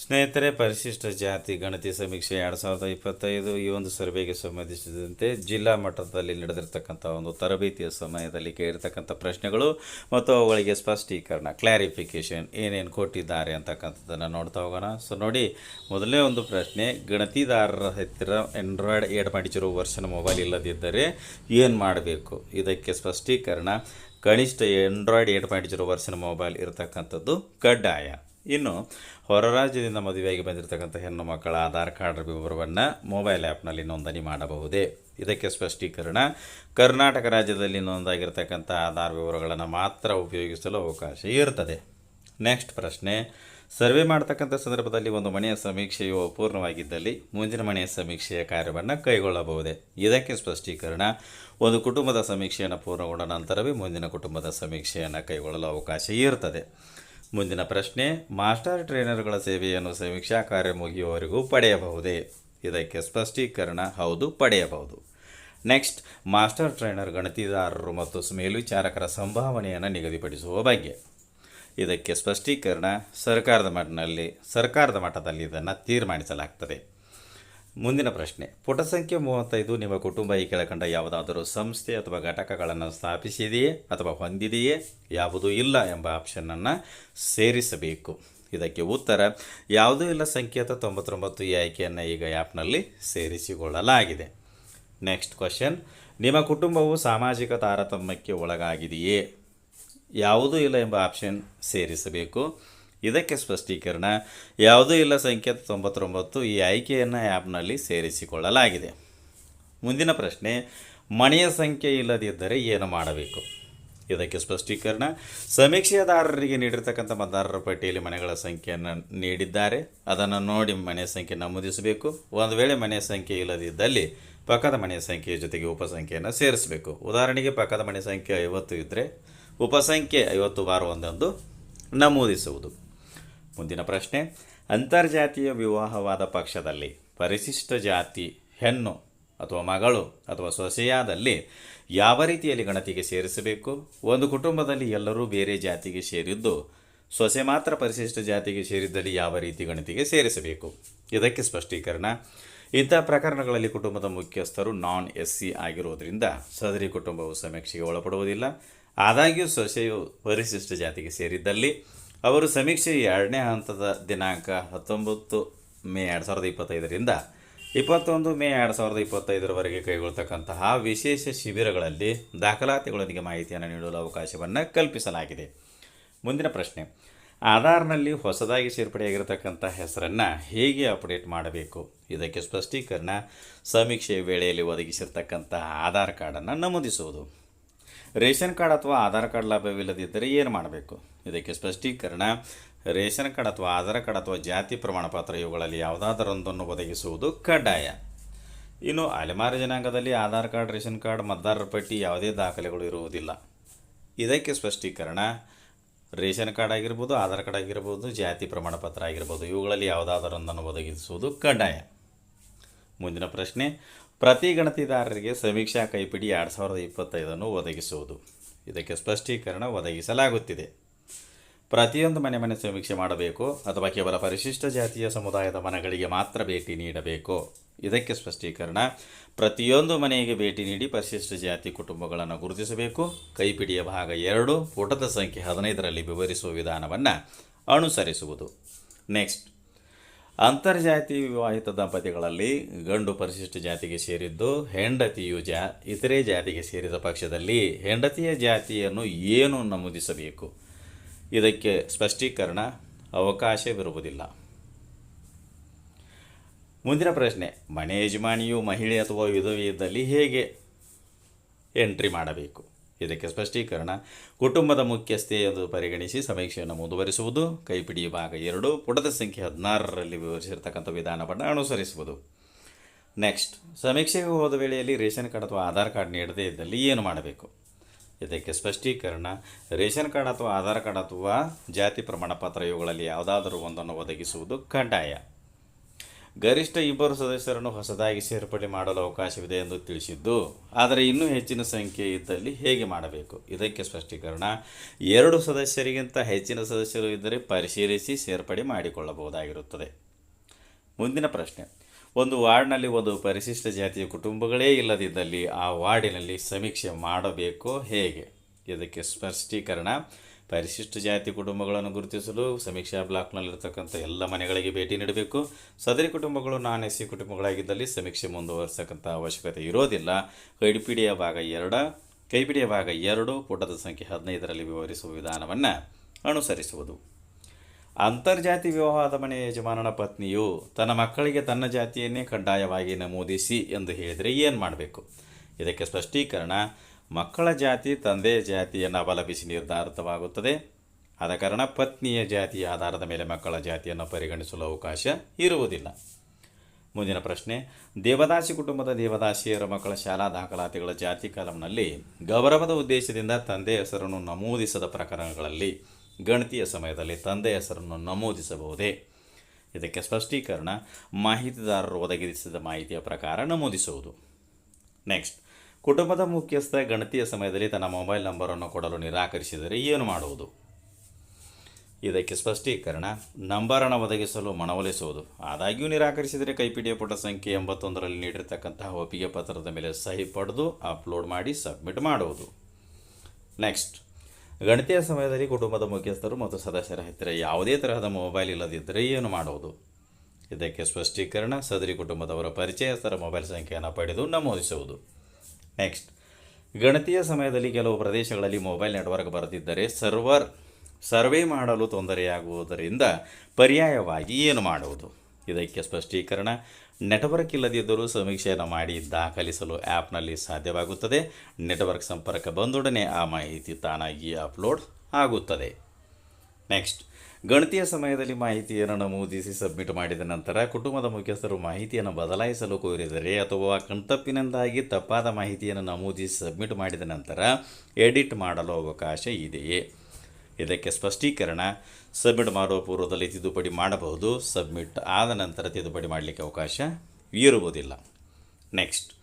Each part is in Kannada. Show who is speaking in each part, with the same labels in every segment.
Speaker 1: ಸ್ನೇಹಿತರೆ, ಪರಿಶಿಷ್ಟ ಜಾತಿ ಗಣತಿ ಸಮೀಕ್ಷೆ ಎರಡು ಸಾವಿರದ ಇಪ್ಪತ್ತೈದು ಈ ಒಂದು ಸರ್ವೆಗೆ ಸಂಬಂಧಿಸಿದಂತೆ ಜಿಲ್ಲಾ ಮಟ್ಟದಲ್ಲಿ ನಡೆದಿರ್ತಕ್ಕಂಥ ಒಂದು ತರಬೇತಿಯ ಸಮಯದಲ್ಲಿ ಕೇಳಿರ್ತಕ್ಕಂಥ ಪ್ರಶ್ನೆಗಳು ಮತ್ತು ಅವುಗಳಿಗೆ ಸ್ಪಷ್ಟೀಕರಣ ಕ್ಲಾರಿಫಿಕೇಷನ್ ಏನೇನು ಕೊಟ್ಟಿದ್ದಾರೆ ಅಂತಕ್ಕಂಥದ್ದನ್ನು ನೋಡ್ತಾ ಹೋಗೋಣ. ಸೊ ನೋಡಿ, ಮೊದಲನೇ ಒಂದು ಪ್ರಶ್ನೆ, ಗಣತಿದಾರರ ಹತ್ತಿರ ಆ್ಯಂಡ್ರಾಯ್ಡ್ ಏಡ್ ಮಾಡಿಸಿರೋ ವರ್ಷನ ಮೊಬೈಲ್ ಇಲ್ಲದಿದ್ದರೆ ಏನು ಮಾಡಬೇಕು? ಇದಕ್ಕೆ ಸ್ಪಷ್ಟೀಕರಣ, ಕನಿಷ್ಠ ಆ್ಯಂಡ್ರಾಯ್ಡ್ ಏಡ್ ಜೀರೋ ವರ್ಷನ ಮೊಬೈಲ್ ಇರತಕ್ಕಂಥದ್ದು ಕಡ್ಡಾಯ. ಇನ್ನು ಹೊರ ರಾಜ್ಯದಿಂದ ಮದುವೆಯಾಗಿ ಬಂದಿರತಕ್ಕಂಥ ಹೆಣ್ಣು ಮಕ್ಕಳ ಆಧಾರ್ ಕಾರ್ಡ್ ವಿವರವನ್ನು ಮೊಬೈಲ್ ಆ್ಯಪ್ನಲ್ಲಿ ನೋಂದಣಿ ಮಾಡಬಹುದೇ? ಇದಕ್ಕೆ ಸ್ಪಷ್ಟೀಕರಣ, ಕರ್ನಾಟಕ ರಾಜ್ಯದಲ್ಲಿ ನೋಂದಾಗಿರ್ತಕ್ಕಂಥ ಆಧಾರ್ ವಿವರಗಳನ್ನು ಮಾತ್ರ ಉಪಯೋಗಿಸಲು ಅವಕಾಶ ಇರ್ತದೆ. ನೆಕ್ಸ್ಟ್ ಪ್ರಶ್ನೆ, ಸರ್ವೆ ಮಾಡ್ತಕ್ಕಂಥ ಸಂದರ್ಭದಲ್ಲಿ ಒಂದು ಮನೆಯ ಸಮೀಕ್ಷೆಯು ಅಪೂರ್ಣವಾಗಿದ್ದಲ್ಲಿ ಮುಂದಿನ ಮನೆಯ ಸಮೀಕ್ಷೆಯ ಕಾರ್ಯವನ್ನು ಕೈಗೊಳ್ಳಬಹುದೇ? ಇದಕ್ಕೆ ಸ್ಪಷ್ಟೀಕರಣ, ಒಂದು ಕುಟುಂಬದ ಸಮೀಕ್ಷೆಯನ್ನು ಪೂರ್ಣಗೊಂಡ ನಂತರವೇ ಮುಂದಿನ ಕುಟುಂಬದ ಸಮೀಕ್ಷೆಯನ್ನು ಕೈಗೊಳ್ಳಲು ಅವಕಾಶ ಇರ್ತದೆ. ಮುಂದಿನ ಪ್ರಶ್ನೆ, ಮಾಸ್ಟರ್ ಟ್ರೈನರ್ಗಳ ಸೇವೆಯನ್ನು ಸಮೀಕ್ಷಾ ಕಾರ್ಯ ಮುಗಿಯುವವರೆಗೂ ಪಡೆಯಬಹುದೇ? ಇದಕ್ಕೆ ಸ್ಪಷ್ಟೀಕರಣ, ಹೌದು, ಪಡೆಯಬಹುದು. ನೆಕ್ಸ್ಟ್, ಮಾಸ್ಟರ್ ಟ್ರೈನರ್, ಗಣತಿದಾರರು ಮತ್ತು ಮೇಲ್ವಿಚಾರಕರ ಸಂಭಾವನೆಯನ್ನು ನಿಗದಿಪಡಿಸುವ ಬಗ್ಗೆ. ಇದಕ್ಕೆ ಸ್ಪಷ್ಟೀಕರಣ, ಸರ್ಕಾರದ ಮಟ್ಟದಲ್ಲಿ ಸರ್ಕಾರದ ಮಟ್ಟದಲ್ಲಿ ಇದನ್ನು ತೀರ್ಮಾನಿಸಲಾಗ್ತದೆ. ಮುಂದಿನ ಪ್ರಶ್ನೆ. ಪುಟ ಸಂಖ್ಯೆ ಮೂವತ್ತೈದು ನಿಮ್ಮ ಕುಟುಂಬ ಈ ಕೆಳಕಂಡ ಯಾವುದಾದರೂ ಸಂಸ್ಥೆ ಅಥವಾ ಘಟಕಗಳನ್ನು ಸ್ಥಾಪಿಸಿದೆಯೇ ಅಥವಾ ಹೊಂದಿದೆಯೇ? ಯಾವುದೂ ಇಲ್ಲ ಎಂಬ ಆಪ್ಷನನ್ನು ಸೇರಿಸಬೇಕು. ಇದಕ್ಕೆ ಉತ್ತರ, ಯಾವುದೂ ಇಲ್ಲ ಸಂಕೇತ ತೊಂಬತ್ತೊಂಬತ್ತು ಈ ಆಯ್ಕೆಯನ್ನು ಈಗ ಆ್ಯಪ್ನಲ್ಲಿ ಸೇರಿಸಿಕೊಳ್ಳಲಾಗಿದೆ. ನೆಕ್ಸ್ಟ್ ಕ್ವಶನ್, ನಿಮ್ಮ ಕುಟುಂಬವು ಸಾಮಾಜಿಕ ತಾರತಮ್ಯಕ್ಕೆ ಒಳಗಾಗಿದೆಯೇ? ಯಾವುದೂ ಇಲ್ಲ ಎಂಬ ಆಪ್ಷನ್ ಸೇರಿಸಬೇಕು. ಇದಕ್ಕೆ ಸ್ಪಷ್ಟೀಕರಣ, ಯಾವುದೂ ಇಲ್ಲ ಸಂಖ್ಯೆ ತೊಂಬತ್ತೊಂಬತ್ತು ಈ ಆಯ್ಕೆಯನ್ನು ಆ್ಯಪ್ನಲ್ಲಿ ಸೇರಿಸಿಕೊಳ್ಳಲಾಗಿದೆ. ಮುಂದಿನ ಪ್ರಶ್ನೆ, ಮನೆಯ ಸಂಖ್ಯೆ ಇಲ್ಲದಿದ್ದರೆ ಏನು ಮಾಡಬೇಕು? ಇದಕ್ಕೆ ಸ್ಪಷ್ಟೀಕರಣ, ಸಮೀಕ್ಷೆದಾರರಿಗೆ ನೀಡಿರ್ತಕ್ಕಂಥ ಮತದಾರರ ಪಟ್ಟಿಯಲ್ಲಿ ಮನೆಗಳ ಸಂಖ್ಯೆಯನ್ನು ನೀಡಿದ್ದಾರೆ. ಅದನ್ನು ನೋಡಿ ಮನೆ ಸಂಖ್ಯೆ ನಮೂದಿಸಬೇಕು. ಒಂದು ವೇಳೆ ಮನೆ ಸಂಖ್ಯೆ ಇಲ್ಲದಿದ್ದಲ್ಲಿ ಪಕ್ಕದ ಮನೆಯ ಸಂಖ್ಯೆಯ ಜೊತೆಗೆ ಉಪಸಂಖ್ಯೆಯನ್ನು ಸೇರಿಸಬೇಕು. ಉದಾಹರಣೆಗೆ ಪಕ್ಕದ ಮನೆ ಸಂಖ್ಯೆ ಐವತ್ತು ಇದ್ದರೆ ಉಪಸಂಖ್ಯೆ ಐವತ್ತು ಬಾರ್ ಒಂದೊಂದು ನಮೂದಿಸುವುದು. ಮುಂದಿನ ಪ್ರಶ್ನೆ. ಅಂತರ್ಜಾತೀಯ ವಿವಾಹವಾದ ಪಕ್ಷದಲ್ಲಿ ಪರಿಶಿಷ್ಟ ಜಾತಿ, ಹೆಣ್ಣು ಅಥವಾ ಮಗಳು ಅಥವಾ ಸೊಸೆಯಾದಲ್ಲಿ ಯಾವ ರೀತಿಯಲ್ಲಿ ಗಣತಿಗೆ ಸೇರಿಸಬೇಕು? ಒಂದು ಕುಟುಂಬದಲ್ಲಿ ಎಲ್ಲರೂ ಬೇರೆ ಜಾತಿಗೆ ಸೇರಿದ್ದು, ಸೊಸೆ ಮಾತ್ರ ಪರಿಶಿಷ್ಟ ಜಾತಿಗೆ ಸೇರಿದ್ದಲ್ಲಿ ಯಾವ ರೀತಿ ಗಣತಿಗೆ ಸೇರಿಸಬೇಕು? ಇದಕ್ಕೆ ಸ್ಪಷ್ಟೀಕರಣ. ಇಂಥ ಪ್ರಕರಣಗಳಲ್ಲಿ ಕುಟುಂಬದ ಮುಖ್ಯಸ್ಥರು ನಾನ್ ಎಸ್ ಸಿ ಆಗಿರುವುದರಿಂದ ಸದರಿ ಕುಟುಂಬವು ಸಮೀಕ್ಷೆಗೆ ಒಳಪಡುವುದಿಲ್ಲ. ಆದಾಗ್ಯೂ ಸೊಸೆಯು ಪರಿಶಿಷ್ಟ ಜಾತಿಗೆ ಸೇರಿದ್ದಲ್ಲಿ ಅವರು ಸಮೀಕ್ಷೆ ಎರಡನೇ ಹಂತದ ದಿನಾಂಕ ಹತ್ತೊಂಬತ್ತು ಮೇ ಎರಡು ಸಾವಿರದ ಇಪ್ಪತ್ತೈದರಿಂದ ಇಪ್ಪತ್ತೊಂದು ಮೇ ಎರಡು ಸಾವಿರದ ಇಪ್ಪತ್ತೈದರವರೆಗೆ ಕೈಗೊಳ್ತಕ್ಕಂತಹ ವಿಶೇಷ ಶಿಬಿರಗಳಲ್ಲಿ ದಾಖಲಾತಿಗಳೊಂದಿಗೆ ಮಾಹಿತಿಯನ್ನು ನೀಡಲು ಅವಕಾಶವನ್ನು ಕಲ್ಪಿಸಲಾಗಿದೆ. ಮುಂದಿನ ಪ್ರಶ್ನೆ. ಆಧಾರ್ನಲ್ಲಿ ಹೊಸದಾಗಿ ಸೇರ್ಪಡೆಯಾಗಿರತಕ್ಕಂಥ ಹೆಸರನ್ನು ಹೇಗೆ ಅಪ್ಡೇಟ್ ಮಾಡಬೇಕು? ಇದಕ್ಕೆ ಸ್ಪಷ್ಟೀಕರಣ ಸಮೀಕ್ಷೆ ವೇಳೆಯಲ್ಲಿ ಒದಗಿಸಿರ್ತಕ್ಕಂತಹ ಆಧಾರ್ ಕಾರ್ಡನ್ನು ನಮೂದಿಸುವುದು. ರೇಷನ್ ಕಾರ್ಡ್ ಅಥವಾ ಆಧಾರ್ ಕಾರ್ಡ್ ಲಭ್ಯವಿಲ್ಲದಿದ್ದರೆ ಏನು ಮಾಡಬೇಕು? ಇದಕ್ಕೆ ಸ್ಪಷ್ಟೀಕರಣ, ರೇಷನ್ ಕಾರ್ಡ್ ಅಥವಾ ಆಧಾರ್ ಕಾರ್ಡ್ ಅಥವಾ ಜಾತಿ ಪ್ರಮಾಣ ಪತ್ರ ಇವುಗಳಲ್ಲಿ ಯಾವುದಾದರೊಂದನ್ನು ಒದಗಿಸುವುದು ಕಡ್ಡಾಯ. ಇನ್ನು ಅಲೆಮಾರಿ ಜನಾಂಗದಲ್ಲಿ ಆಧಾರ್ ಕಾರ್ಡ್, ರೇಷನ್ ಕಾರ್ಡ್, ಮತದಾರರ ಪಟ್ಟಿ ಯಾವುದೇ ದಾಖಲೆಗಳು ಇರುವುದಿಲ್ಲ. ಇದಕ್ಕೆ ಸ್ಪಷ್ಟೀಕರಣ, ರೇಷನ್ ಕಾರ್ಡ್ ಆಗಿರ್ಬೋದು, ಆಧಾರ್ ಕಾರ್ಡ್ ಆಗಿರ್ಬೋದು, ಜಾತಿ ಪ್ರಮಾಣ ಪತ್ರ ಆಗಿರ್ಬೋದು, ಇವುಗಳಲ್ಲಿ ಯಾವುದಾದರೊಂದನ್ನು ಒದಗಿಸುವುದು ಕಡ್ಡಾಯ. ಮುಂದಿನ ಪ್ರಶ್ನೆ ಪ್ರತಿ ಗಣತಿದಾರರಿಗೆ ಸಮೀಕ್ಷಾ ಕೈಪಿಡಿ ಎರಡು ಸಾವಿರದ ಇಪ್ಪತ್ತೈದನ್ನು ಒದಗಿಸುವುದು. ಇದಕ್ಕೆ ಸ್ಪಷ್ಟೀಕರಣ ಒದಗಿಸಲಾಗುತ್ತಿದೆ. ಪ್ರತಿಯೊಂದು ಮನೆ ಮನೆ ಸಮೀಕ್ಷೆ ಮಾಡಬೇಕು ಅಥವಾ ಕೇವಲ ಪರಿಶಿಷ್ಟ ಜಾತಿಯ ಸಮುದಾಯದ ಮನೆಗಳಿಗೆ ಮಾತ್ರ ಭೇಟಿ ನೀಡಬೇಕು. ಇದಕ್ಕೆ ಸ್ಪಷ್ಟೀಕರಣ, ಪ್ರತಿಯೊಂದು ಮನೆಗೆ ಭೇಟಿ ನೀಡಿ ಪರಿಶಿಷ್ಟ ಜಾತಿ ಕುಟುಂಬಗಳನ್ನು ಗುರುತಿಸಬೇಕು. ಕೈಪಿಡಿಯ ಭಾಗ ಎರಡು, ಪುಟದ ಸಂಖ್ಯೆ ಹದಿನೈದರಲ್ಲಿ ವಿವರಿಸುವ ವಿಧಾನವನ್ನು ಅನುಸರಿಸುವುದು. ನೆಕ್ಸ್ಟ್. ಅಂತರ್ಜಾತಿ ವಿವಾಹಿತ ದಂಪತಿಗಳಲ್ಲಿ ಗಂಡು ಪರಿಶಿಷ್ಟ ಜಾತಿಗೆ ಸೇರಿದ್ದು ಹೆಂಡತಿಯು ಜಾ, ಇತರೆ ಜಾತಿಗೆ ಸೇರಿದ ಪಕ್ಷದಲ್ಲಿ ಹೆಂಡತಿಯ ಜಾತಿಯನ್ನು ಏನು ನಮೂದಿಸಬೇಕು? ಇದಕ್ಕೆ ಸ್ಪಷ್ಟೀಕರಣ ಅವಕಾಶವಿರುವುದಿಲ್ಲ. ಮುಂದಿನ ಪ್ರಶ್ನೆ, ಮನೆ ಯಜಮಾನಿಯು ಮಹಿಳೆ ಅಥವಾ ವಿಧವೆ ಹೇಗೆ ಎಂಟ್ರಿ ಮಾಡಬೇಕು? ಇದಕ್ಕೆ ಸ್ಪಷ್ಟೀಕರಣ. ಕುಟುಂಬದ ಮುಖ್ಯಸ್ಥೆ ಎಂದು ಪರಿಗಣಿಸಿ ಸಮೀಕ್ಷೆಯನ್ನು ಮುಂದುವರಿಸುವುದು. ಕೈಪಿಡಿ ಭಾಗ ಎರಡು, ಪುಟದ ಸಂಖ್ಯೆ ಹದಿನಾರರಲ್ಲಿ ವಿವರಿಸಿರ್ತಕ್ಕಂಥ ವಿಧಾನವನ್ನು ಅನುಸರಿಸುವುದು. ನೆಕ್ಸ್ಟ್, ಸಮೀಕ್ಷೆಗೆ ಹೋದ ವೇಳೆಯಲ್ಲಿ ರೇಷನ್ ಕಾರ್ಡ್ ಅಥವಾ ಆಧಾರ್ ಕಾರ್ಡ್ ನೀಡದೇ ಇದ್ದಲ್ಲಿ ಏನು ಮಾಡಬೇಕು? ಇದಕ್ಕೆ ಸ್ಪಷ್ಟೀಕರಣ. ರೇಷನ್ ಕಾರ್ಡ್ ಅಥವಾ ಆಧಾರ್ ಕಾರ್ಡ್ ಅಥವಾ ಜಾತಿ ಪ್ರಮಾಣ ಪತ್ರ ಇವುಗಳಲ್ಲಿ ಯಾವುದಾದರೂ ಒಂದನ್ನು ಒದಗಿಸುವುದು ಕಡ್ಡಾಯ. ಗರಿಷ್ಠ ಇಬ್ಬರು ಸದಸ್ಯರನ್ನು ಹೊಸದಾಗಿ ಸೇರ್ಪಡೆ ಮಾಡಲು ಅವಕಾಶವಿದೆ ಎಂದು ತಿಳಿಸಿದ್ದು, ಆದರೆ ಇನ್ನೂ ಹೆಚ್ಚಿನ ಸಂಖ್ಯೆ ಇದ್ದಲ್ಲಿ ಹೇಗೆ ಮಾಡಬೇಕು? ಇದಕ್ಕೆ ಸ್ಪಷ್ಟೀಕರಣ, ಎರಡು ಸದಸ್ಯರಿಗಿಂತ ಹೆಚ್ಚಿನ ಸದಸ್ಯರು ಇದ್ದರೆ ಪರಿಶೀಲಿಸಿ ಸೇರ್ಪಡೆ ಮಾಡಿಕೊಳ್ಳಬಹುದಾಗಿರುತ್ತದೆ. ಮುಂದಿನ ಪ್ರಶ್ನೆ, ಒಂದು ವಾರ್ಡ್ನಲ್ಲಿ ಒಂದು ಪರಿಶಿಷ್ಟ ಜಾತಿಯ ಕುಟುಂಬಗಳೇ ಇಲ್ಲದಿದ್ದಲ್ಲಿ ಆ ವಾರ್ಡಿನಲ್ಲಿ ಸಮೀಕ್ಷೆ ಮಾಡಬೇಕೋ ಹೇಗೆ? ಇದಕ್ಕೆ ಸ್ಪಷ್ಟೀಕರಣ ಪರಿಶಿಷ್ಟ ಜಾತಿ ಕುಟುಂಬಗಳನ್ನು ಗುರುತಿಸಲು ಸಮೀಕ್ಷಾ ಬ್ಲಾಕ್ನಲ್ಲಿರ್ತಕ್ಕಂಥ ಎಲ್ಲ ಮನೆಗಳಿಗೆ ಭೇಟಿ ನೀಡಬೇಕು. ಸದರಿ ಕುಟುಂಬಗಳು, ನಾನ್ ಎಸ್ ಸಿ ಕುಟುಂಬಗಳಾಗಿದ್ದಲ್ಲಿ ಸಮೀಕ್ಷೆ ಮುಂದುವರಿಸತಕ್ಕಂಥ ಅವಶ್ಯಕತೆ ಇರೋದಿಲ್ಲ. ಕೈಪಿಡಿಯ ಭಾಗ ಎರಡ, ಕೈಪಿಡಿಯ ಭಾಗ ಎರಡು, ಪುಟದ ಸಂಖ್ಯೆ ಹದಿನೈದರಲ್ಲಿ ವಿವರಿಸುವ ವಿಧಾನವನ್ನು ಅನುಸರಿಸುವುದು. ಅಂತರ್ಜಾತಿ ವಿವಾಹದ ಮನೆ ಯಜಮಾನನ ಪತ್ನಿಯು ತನ್ನ ಮಕ್ಕಳಿಗೆ ತನ್ನ ಜಾತಿಯನ್ನೇ ಕಡ್ಡಾಯವಾಗಿ ನಮೂದಿಸಿ ಎಂದು ಹೇಳಿದರೆ ಏನು ಮಾಡಬೇಕು? ಇದಕ್ಕೆ ಸ್ಪಷ್ಟೀಕರಣ ಮಕ್ಕಳ ಜಾತಿ, ತಂದೆಯ ಜಾತಿಯನ್ನು ಅವಲಂಬಿಸಿ ನಿರ್ಧಾರಿತವಾಗುತ್ತದೆ. ಆದ ಕಾರಣ ಪತ್ನಿಯ ಜಾತಿಯ ಆಧಾರದ ಮೇಲೆ ಮಕ್ಕಳ ಜಾತಿಯನ್ನು ಪರಿಗಣಿಸಲು ಅವಕಾಶ ಇರುವುದಿಲ್ಲ. ಮುಂದಿನ ಪ್ರಶ್ನೆ, ದೇವದಾಸಿ ಕುಟುಂಬದ ದೇವದಾಸಿಯರ ಮಕ್ಕಳ ಶಾಲಾ ದಾಖಲಾತಿಗಳ ಜಾತಿ ಕಾಲಂನಲ್ಲಿ ಗೌರವದ ಉದ್ದೇಶದಿಂದ ತಂದೆ ಹೆಸರನ್ನು ನಮೂದಿಸದ ಪ್ರಕರಣಗಳಲ್ಲಿ ಗಣತಿಯ ಸಮಯದಲ್ಲಿ ತಂದೆ ಹೆಸರನ್ನು ನಮೂದಿಸಬಹುದೇ? ಇದಕ್ಕೆ ಸ್ಪಷ್ಟೀಕರಣ, ಮಾಹಿತಿದಾರರು ಒದಗಿಸಿದ ಮಾಹಿತಿಯ ಪ್ರಕಾರ ನಮೂದಿಸುವುದು. ನೆಕ್ಸ್ಟ್ ಕುಟುಂಬದ ಮುಖ್ಯಸ್ಥ ಗಣತಿಯ ಸಮಯದಲ್ಲಿ ತನ್ನ ಮೊಬೈಲ್ ನಂಬರನ್ನು ಕೊಡಲು ನಿರಾಕರಿಸಿದರೆ ಏನು ಮಾಡುವುದು? ಇದಕ್ಕೆ ಸ್ಪಷ್ಟೀಕರಣ, ನಂಬರನ್ನು ಒದಗಿಸಲು ಮನವೊಲಿಸುವುದು. ಆದಾಗ್ಯೂ ನಿರಾಕರಿಸಿದರೆ ಕೈಪಿಡಿಯ ಪುಟ ಸಂಖ್ಯೆ ಎಂಬತ್ತೊಂದರಲ್ಲಿ ನೀಡಿರ್ತಕ್ಕಂತಹ ಒಪ್ಪಿಗೆ ಪತ್ರದ ಮೇಲೆ ಸಹಿ ಪಡೆದು ಅಪ್ಲೋಡ್ ಮಾಡಿ ಸಬ್ಮಿಟ್ ಮಾಡುವುದು. ನೆಕ್ಸ್ಟ್, ಗಣತಿಯ ಸಮಯದಲ್ಲಿ ಕುಟುಂಬದ ಮುಖ್ಯಸ್ಥರು ಮತ್ತು ಸದಸ್ಯರ ಹತ್ತಿರ ಯಾವುದೇ ತರಹದ ಮೊಬೈಲ್ ಇಲ್ಲದಿದ್ದರೆ ಏನು ಮಾಡುವುದು? ಇದಕ್ಕೆ ಸ್ಪಷ್ಟೀಕರಣ, ಸದರಿ ಕುಟುಂಬದವರ ಪರಿಚಯಸ್ಥರ ಮೊಬೈಲ್ ಸಂಖ್ಯೆಯನ್ನು ಪಡೆದು ನಮೂದಿಸುವುದು. ನೆಕ್ಸ್ಟ್ ಗಣತಿಯ ಸಮಯದಲ್ಲಿ ಕೆಲವು ಪ್ರದೇಶಗಳಲ್ಲಿ ಮೊಬೈಲ್ ನೆಟ್ವರ್ಕ್ ಬರದಿದ್ದರೆ ಸರ್ವರ್ ಸರ್ವೆ ಮಾಡಲು ತೊಂದರೆಯಾಗುವುದರಿಂದ ಪರ್ಯಾಯವಾಗಿ ಏನು ಮಾಡುವುದು? ಇದಕ್ಕೆ ಸ್ಪಷ್ಟೀಕರಣ. ನೆಟ್ವರ್ಕ್ ಇಲ್ಲದಿದ್ದರೂ ಸಮೀಕ್ಷೆಯನ್ನು ಮಾಡಿ ದಾಖಲಿಸಲು ಆ್ಯಪ್ನಲ್ಲಿ ಸಾಧ್ಯವಾಗುತ್ತದೆ. ನೆಟ್ವರ್ಕ್ ಸಂಪರ್ಕ ಬಂದೊಡನೆ ಆ ಮಾಹಿತಿ ತಾನಾಗಿ ಅಪ್ಲೋಡ್ ಆಗುತ್ತದೆ. ನೆಕ್ಸ್ಟ್ ಗಣತಿಯ ಸಮಯದಲ್ಲಿ ಮಾಹಿತಿಯನ್ನು ನಮೂದಿಸಿ ಸಬ್ಮಿಟ್ ಮಾಡಿದ ನಂತರ ಕುಟುಂಬದ ಮುಖ್ಯಸ್ಥರು ಮಾಹಿತಿಯನ್ನು ಬದಲಾಯಿಸಲು ಕೋರಿದರೆ ಅಥವಾ ಕಣ್ತಪ್ಪಿನಿಂದಾಗಿ ತಪ್ಪಾದ ಮಾಹಿತಿಯನ್ನು ನಮೂದಿಸಿ ಸಬ್ಮಿಟ್ ಮಾಡಿದ ನಂತರ ಎಡಿಟ್ ಮಾಡಲು ಅವಕಾಶ ಇದೆಯೇ? ಇದಕ್ಕೆ ಸ್ಪಷ್ಟೀಕರಣ, ಸಬ್ಮಿಟ್ ಮಾಡುವ ಪೂರ್ವದಲ್ಲಿ ತಿದ್ದುಪಡಿ ಮಾಡಬಹುದು, ಸಬ್ಮಿಟ್ ಆದ ನಂತರ ತಿದ್ದುಪಡಿ ಮಾಡಲಿಕ್ಕೆ ಅವಕಾಶ ಇರುವುದಿಲ್ಲ. ನೆಕ್ಸ್ಟ್.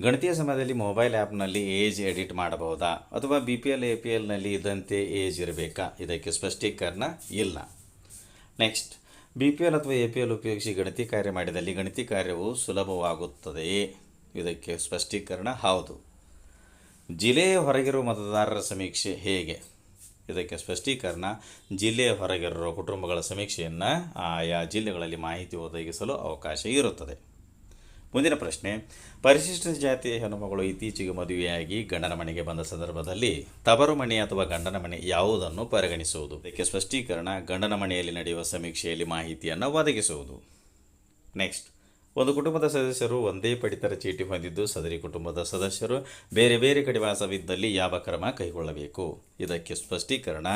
Speaker 1: ಗಣತಿಯ ಸಮಯದಲ್ಲಿ ಮೊಬೈಲ್ ಆ್ಯಪ್ನಲ್ಲಿ ಏಜ್ ಎಡಿಟ್ ಮಾಡಬಹುದಾ? ಅಥವಾ B P L A P ಎಲ್ನಲ್ಲಿ ಇದ್ದಂತೆ ಏಜ್ ಇರಬೇಕಾ? ಇದಕ್ಕೆ ಸ್ಪಷ್ಟೀಕರಣ ಇಲ್ಲ. ನೆಕ್ಸ್ಟ್ ಬಿ ಪಿ ಎಲ್ ಅಥವಾ ಎ ಪಿ ಎಲ್ ಉಪಯೋಗಿಸಿ ಗಣತಿ ಕಾರ್ಯ ಮಾಡಿದಲ್ಲಿ ಗಣತಿ ಕಾರ್ಯವು ಸುಲಭವಾಗುತ್ತದೆಯೇ? ಇದಕ್ಕೆ ಸ್ಪಷ್ಟೀಕರಣ ಹೌದು. ಜಿಲ್ಲೆಯ ಹೊರಗಿರುವ ಮತದಾರರ ಸಮೀಕ್ಷೆ ಹೇಗೆ? ಇದಕ್ಕೆ ಸ್ಪಷ್ಟೀಕರಣ ಜಿಲ್ಲೆಯ ಹೊರಗಿರುವ ಕುಟುಂಬಗಳ ಸಮೀಕ್ಷೆಯನ್ನು ಆಯಾ ಜಿಲ್ಲೆಗಳಲ್ಲಿ ಮಾಹಿತಿ ಒದಗಿಸಲು ಅವಕಾಶ ಇರುತ್ತದೆ. ಮುಂದಿನ ಪ್ರಶ್ನೆ. ಪರಿಶಿಷ್ಟ ಜಾತಿಯ ಹೆಣ್ಣುಮಗಳು ಇತ್ತೀಚೆಗೆ ಮದುವೆಯಾಗಿ ಗಂಡನ ಮನೆಗೆ ಬಂದ ಸಂದರ್ಭದಲ್ಲಿ ತವರು ಮನೆ ಅಥವಾ ಗಂಡನ ಮನೆ ಯಾವುದನ್ನು ಪರಿಗಣಿಸುವುದು? ಇದಕ್ಕೆ ಸ್ಪಷ್ಟೀಕರಣ, ಗಂಡನ ಮನೆಯಲ್ಲಿ ನಡೆಯುವ ಸಮೀಕ್ಷೆಯಲ್ಲಿ ಮಾಹಿತಿಯನ್ನು ಒದಗಿಸುವುದು. ನೆಕ್ಸ್ಟ್. ಒಂದು ಕುಟುಂಬದ ಸದಸ್ಯರು ಒಂದೇ ಪಡಿತರ ಚೀಟಿ ಹೊಂದಿದ್ದು, ಸದರಿ ಕುಟುಂಬದ ಸದಸ್ಯರು ಬೇರೆ ಬೇರೆ ಕಡೆ ವಾಸವಿದ್ದಲ್ಲಿ ಯಾವ ಕ್ರಮ ಕೈಗೊಳ್ಳಬೇಕು? ಇದಕ್ಕೆ ಸ್ಪಷ್ಟೀಕರಣ,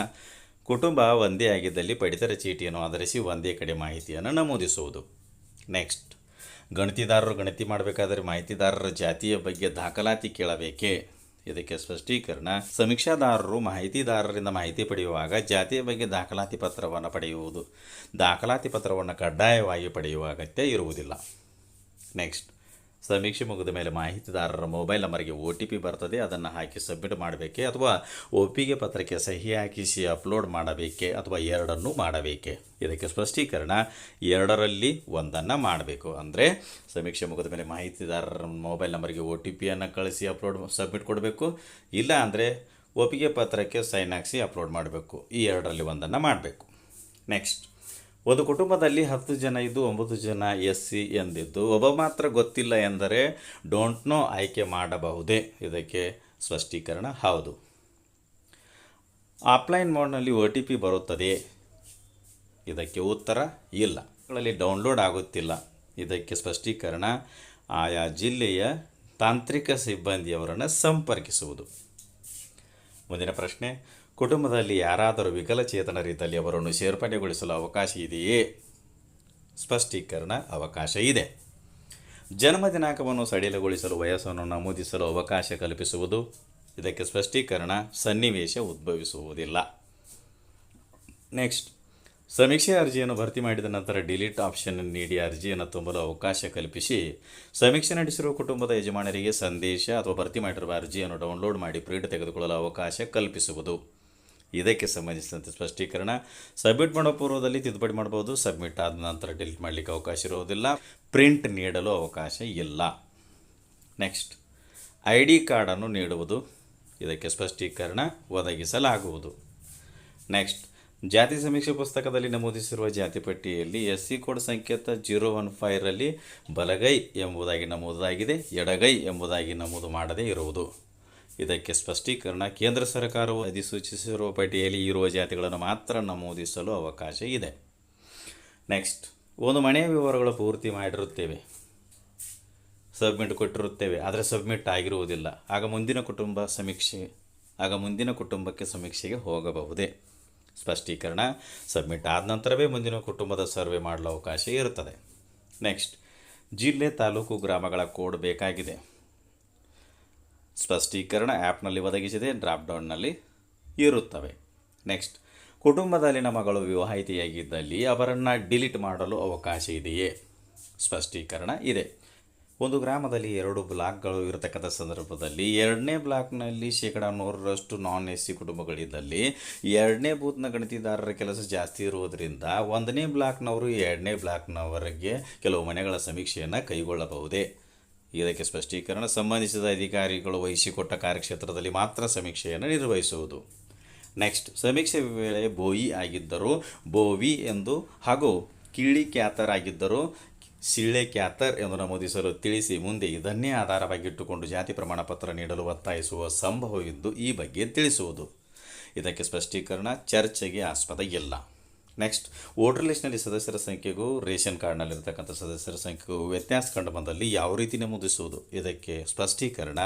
Speaker 1: ಕುಟುಂಬ ಒಂದೇ ಆಗಿದ್ದಲ್ಲಿ ಪಡಿತರ ಚೀಟಿಯನ್ನು ಆಧರಿಸಿ ಒಂದೇ ಕಡೆ ಮಾಹಿತಿಯನ್ನು ನಮೂದಿಸುವುದು. ನೆಕ್ಸ್ಟ್. ಗಣತಿದಾರರು ಗಣತಿ ಮಾಡಬೇಕಾದರೆ ಮಾಹಿತಿದಾರರ ಜಾತಿಯ ಬಗ್ಗೆ ದಾಖಲಾತಿ ಕೇಳಬೇಕೇ? ಇದಕ್ಕೆ ಸ್ಪಷ್ಟೀಕರಣ, ಸಮೀಕ್ಷಾದಾರರು ಮಾಹಿತಿದಾರರಿಂದ ಮಾಹಿತಿ ಪಡೆಯುವಾಗ ಜಾತಿಯ ಬಗ್ಗೆ ದಾಖಲಾತಿ ಪತ್ರವನ್ನು ಪಡೆಯುವುದು. ದಾಖಲಾತಿ ಪತ್ರವನ್ನು ಕಡ್ಡಾಯವಾಗಿ ಪಡೆಯುವ ಅಗತ್ಯ ಇರುವುದಿಲ್ಲ. ನೆಕ್ಸ್ಟ್. ಸಮೀಕ್ಷೆ ಮುಗಿದ ಮೇಲೆ ಮಾಹಿತಿದಾರರ ಮೊಬೈಲ್ ನಂಬರ್ಗೆ ಒ ಟಿ ಪಿ ಬರ್ತದೆ, ಅದನ್ನು ಹಾಕಿ ಸಬ್ಮಿಟ್ ಮಾಡಬೇಕೆ ಅಥವಾ ಒಪ್ಪಿಗೆ ಪತ್ರಕ್ಕೆ ಸಹಿ ಹಾಕಿಸಿ ಅಪ್ಲೋಡ್ ಮಾಡಬೇಕೆ ಅಥವಾ ಎರಡನ್ನೂ ಮಾಡಬೇಕೆ? ಇದಕ್ಕೆ ಸ್ಪಷ್ಟೀಕರಣ, ಎರಡರಲ್ಲಿ ಒಂದನ್ನು ಮಾಡಬೇಕು. ಅಂದರೆ ಸಮೀಕ್ಷೆ ಮುಗಿದ ಮೇಲೆ ಮಾಹಿತಿದಾರರ ಮೊಬೈಲ್ ನಂಬರ್ಗೆ ಒ ಟಿ ಪಿಯನ್ನು ಕಳಿಸಿ ಅಪ್ಲೋಡ್ ಸಬ್ಮಿಟ್ ಕೊಡಬೇಕು. ಇಲ್ಲ ಅಂದರೆ ಒಪ್ಪಿಗೆ ಪತ್ರಕ್ಕೆ ಸೈನ್ ಹಾಕಿಸಿ ಅಪ್ಲೋಡ್ ಮಾಡಬೇಕು. ಈ ಎರಡರಲ್ಲಿ ಒಂದನ್ನು ಮಾಡಬೇಕು. ನೆಕ್ಸ್ಟ್. ಒಂದು ಕುಟುಂಬದಲ್ಲಿ ಹತ್ತು ಜನ ಇದ್ದು ಒಂಬತ್ತು ಜನ ಎಸ್ ಸಿ ಎಂದಿದ್ದು, ಒಬ್ಬ ಮಾತ್ರ ಗೊತ್ತಿಲ್ಲ ಎಂದರೆ ಡೋಂಟ್ ನೋ ಆಯ್ಕೆ ಮಾಡಬಹುದೇ? ಇದಕ್ಕೆ ಸ್ಪಷ್ಟೀಕರಣ ಹೌದು. ಆಫ್ಲೈನ್ ಮೋಡ್ನಲ್ಲಿ ಒ ಟಿ ಪಿ ಬರುತ್ತದೆ. ಇದಕ್ಕೆ ಉತ್ತರ ಇಲ್ಲ. ಡೌನ್ಲೋಡ್ ಆಗುತ್ತಿಲ್ಲ. ಇದಕ್ಕೆ ಸ್ಪಷ್ಟೀಕರಣ ಆಯಾ ಜಿಲ್ಲೆಯ ತಾಂತ್ರಿಕ ಸಿಬ್ಬಂದಿಯವರನ್ನು ಸಂಪರ್ಕಿಸುವುದು. ಮುಂದಿನ ಪ್ರಶ್ನೆ ಕುಟುಂಬದಲ್ಲಿ ಯಾರಾದರೂ ವಿಕಲಚೇತನರಿದ್ದಲ್ಲಿ ಅವರನ್ನು ಸೇರ್ಪಡೆಗೊಳಿಸಲು ಅವಕಾಶ ಇದೆಯೇ? ಸ್ಪಷ್ಟೀಕರಣ ಅವಕಾಶ ಇದೆ. ಜನ್ಮ ದಿನಾಂಕವನ್ನು ಸಡಿಲಗೊಳಿಸಲು ವಯಸ್ಸನ್ನು ನಮೂದಿಸಲು ಅವಕಾಶ ಕಲ್ಪಿಸುವುದು, ಇದಕ್ಕೆ ಸ್ಪಷ್ಟೀಕರಣ ಸನ್ನಿವೇಶ ಉದ್ಭವಿಸುವುದಿಲ್ಲ. ನೆಕ್ಸ್ಟ್, ಸಮೀಕ್ಷೆ ಅರ್ಜಿಯನ್ನು ಭರ್ತಿ ಮಾಡಿದ ನಂತರ ಡಿಲೀಟ್ ಆಪ್ಷನ್ ನೀಡಿ ಅರ್ಜಿಯನ್ನು ತುಂಬಲು ಅವಕಾಶ ಕಲ್ಪಿಸಿ, ಸಮೀಕ್ಷೆ ನಡೆಸಿರುವ ಕುಟುಂಬದ ಯಜಮಾನರಿಗೆ ಸಂದೇಶ ಅಥವಾ ಭರ್ತಿ ಮಾಡಿರುವ ಅರ್ಜಿಯನ್ನು ಡೌನ್ಲೋಡ್ ಮಾಡಿ ಪ್ರಿಂಟ್ ತೆಗೆದುಕೊಳ್ಳಲು ಅವಕಾಶ ಕಲ್ಪಿಸುವುದು. ಇದಕ್ಕೆ ಸಂಬಂಧಿಸಿದಂತೆ ಸ್ಪಷ್ಟೀಕರಣ. ಸಬ್ಮಿಟ್ ಮಾಡೋ ಪೂರ್ವದಲ್ಲಿ ತಿದ್ದುಪಡಿ ಮಾಡಬಹುದು. ಸಬ್ಮಿಟ್ ಆದ ನಂತರ ಡಿಲೀಟ್ ಮಾಡಲಿಕ್ಕೆ ಅವಕಾಶ ಇರುವುದಿಲ್ಲ. ಪ್ರಿಂಟ್ ನೀಡಲು ಅವಕಾಶ ಇಲ್ಲ. ನೆಕ್ಸ್ಟ್ ಐ ಡಿ ಕಾರ್ಡನ್ನು ನೀಡುವುದು. ಇದಕ್ಕೆ ಸ್ಪಷ್ಟೀಕರಣ ಒದಗಿಸಲಾಗುವುದು. ನೆಕ್ಸ್ಟ್, ಜಾತಿ ಸಮೀಕ್ಷೆ ಪುಸ್ತಕದಲ್ಲಿ ನಮೂದಿಸಿರುವ ಜಾತಿ ಪಟ್ಟಿಯಲ್ಲಿ ಎಸ್ ಸಿ ಕೋಡ್ ಸಂಕೇತ ಜೀರೋ ಒನ್ ಫೈವ್ರಲ್ಲಿ ಬಲಗೈ ಎಂಬುದಾಗಿ ನಮೂದಾಗಿದೆ, ಎಡಗೈ ಎಂಬುದಾಗಿ ನಮೂದು ಮಾಡದೇ ಇರುವುದು. ಇದಕ್ಕೆ ಸ್ಪಷ್ಟೀಕರಣ, ಕೇಂದ್ರ ಸರ್ಕಾರವು ಅಧಿಸೂಚಿಸಿರುವ ಪಟ್ಟಿಯಲ್ಲಿ ಇರುವ ಜಾತಿಗಳನ್ನು ಮಾತ್ರ ನಮೂದಿಸಲು ಅವಕಾಶ ಇದೆ. ನೆಕ್ಸ್ಟ್ ಒಂದು ಮನೆಯ ವಿವರಗಳು ಪೂರ್ತಿ ಮಾಡಿರುತ್ತೇವೆ. ಸಬ್ಮಿಟ್ ಕೊಟ್ಟಿರುತ್ತೇವೆ. ಆದರೆ ಸಬ್ಮಿಟ್ ಆಗಿರುವುದಿಲ್ಲ. ಆಗ ಮುಂದಿನ ಕುಟುಂಬ ಸಮೀಕ್ಷೆ, ಆಗ ಮುಂದಿನ ಕುಟುಂಬಕ್ಕೆ ಸಮೀಕ್ಷೆಗೆ ಹೋಗಬಹುದೇ? ಸ್ಪಷ್ಟೀಕರಣ ಸಬ್ಮಿಟ್ ಆದ ನಂತರವೇ ಮುಂದಿನ ಕುಟುಂಬದ ಸರ್ವೆ ಮಾಡಲು ಅವಕಾಶ ಇರುತ್ತದೆ. ನೆಕ್ಸ್ಟ್ ಜಿಲ್ಲೆ, ತಾಲೂಕು, ಗ್ರಾಮಗಳ ಕೋಡ್ ಬೇಕಾಗಿದೆ. ಸ್ಪಷ್ಟೀಕರಣ ಆ್ಯಪ್ನಲ್ಲಿ ಒದಗಿಸಿದೆ ಡ್ರಾಪ್ ಡೌನ್ನಲ್ಲಿ ಇರುತ್ತವೆ. ನೆಕ್ಸ್ಟ್, ಕುಟುಂಬದಲ್ಲಿನ ಮಗಳು ವಿವಾಹಿತೆಯಾಗಿದ್ದಲ್ಲಿ ಅವರನ್ನು ಡಿಲೀಟ್ ಮಾಡಲು ಅವಕಾಶ ಇದೆಯೇ? ಸ್ಪಷ್ಟೀಕರಣ ಇದೆ. ಒಂದು ಗ್ರಾಮದಲ್ಲಿ ಎರಡು ಬ್ಲಾಕ್ಗಳು ಇರತಕ್ಕಂಥ ಸಂದರ್ಭದಲ್ಲಿ ಎರಡನೇ ಬ್ಲಾಕ್ನಲ್ಲಿ ಶೇಕಡ ನೂರರಷ್ಟು ನಾನ್ ಎಸ್ ಸಿ ಕುಟುಂಬಗಳಿದ್ದಲ್ಲಿ ಎರಡನೇ ಬೂತ್ನ ಗಣತಿದಾರರ ಕೆಲಸ ಜಾಸ್ತಿ ಇರುವುದರಿಂದ ಒಂದನೇ ಬ್ಲಾಕ್ನವರು ಎರಡನೇ ಬ್ಲಾಕ್ನವರಿಗೆ ಕೆಲವು ಮನೆಗಳ ಸಮೀಕ್ಷೆಯನ್ನು ಕೈಗೊಳ್ಳಬಹುದೇ? ಇದಕ್ಕೆ ಸ್ಪಷ್ಟೀಕರಣ. ಸಂಬಂಧಿಸಿದ ಅಧಿಕಾರಿಗಳು ವಹಿಸಿಕೊಟ್ಟ ಕಾರ್ಯಕ್ಷೇತ್ರದಲ್ಲಿ ಮಾತ್ರ ಸಮೀಕ್ಷೆಯನ್ನು ನಿರ್ವಹಿಸುವುದು. ನೆಕ್ಸ್ಟ್ ಸಮೀಕ್ಷೆ ವೇಳೆ ಬೋಯಿ ಆಗಿದ್ದರೂ, ಬೋವಿ ಎಂದು ಹಾಗೂ ಕಿಳಿ ಆಗಿದ್ದರು ಸಿಳ್ಳೆ ಕ್ಯಾತರ್ ಎಂದು ನಮೂದಿಸಲು ತಿಳಿಸಿ ಮುಂದೆ ಇದನ್ನೇ ಆಧಾರವಾಗಿಟ್ಟುಕೊಂಡು ಜಾತಿ ಪ್ರಮಾಣ ಪತ್ರ ನೀಡಲು ಒತ್ತಾಯಿಸುವ ಸಂಭವವಿದ್ದು ಈ ಬಗ್ಗೆ ತಿಳಿಸುವುದು. ಇದಕ್ಕೆ ಸ್ಪಷ್ಟೀಕರಣ ಚರ್ಚೆಗೆ ಆಸ್ಪದ ಇಲ್ಲ. ನೆಕ್ಸ್ಟ್ ವೋಟರ್ ಲಿಸ್ಟ್ನಲ್ಲಿ ಸದಸ್ಯರ ಸಂಖ್ಯೆಗೂ ರೇಷನ್ ಕಾರ್ಡ್ನಲ್ಲಿರ್ತಕ್ಕಂಥ ಸದಸ್ಯರ ಸಂಖ್ಯೆಗೂ ವ್ಯತ್ಯಾಸ ಕಂಡು ಬಂದಲ್ಲಿ ಯಾವ ರೀತಿ ನಮೂದಿಸುವುದು? ಇದಕ್ಕೆ ಸ್ಪಷ್ಟೀಕರಣ,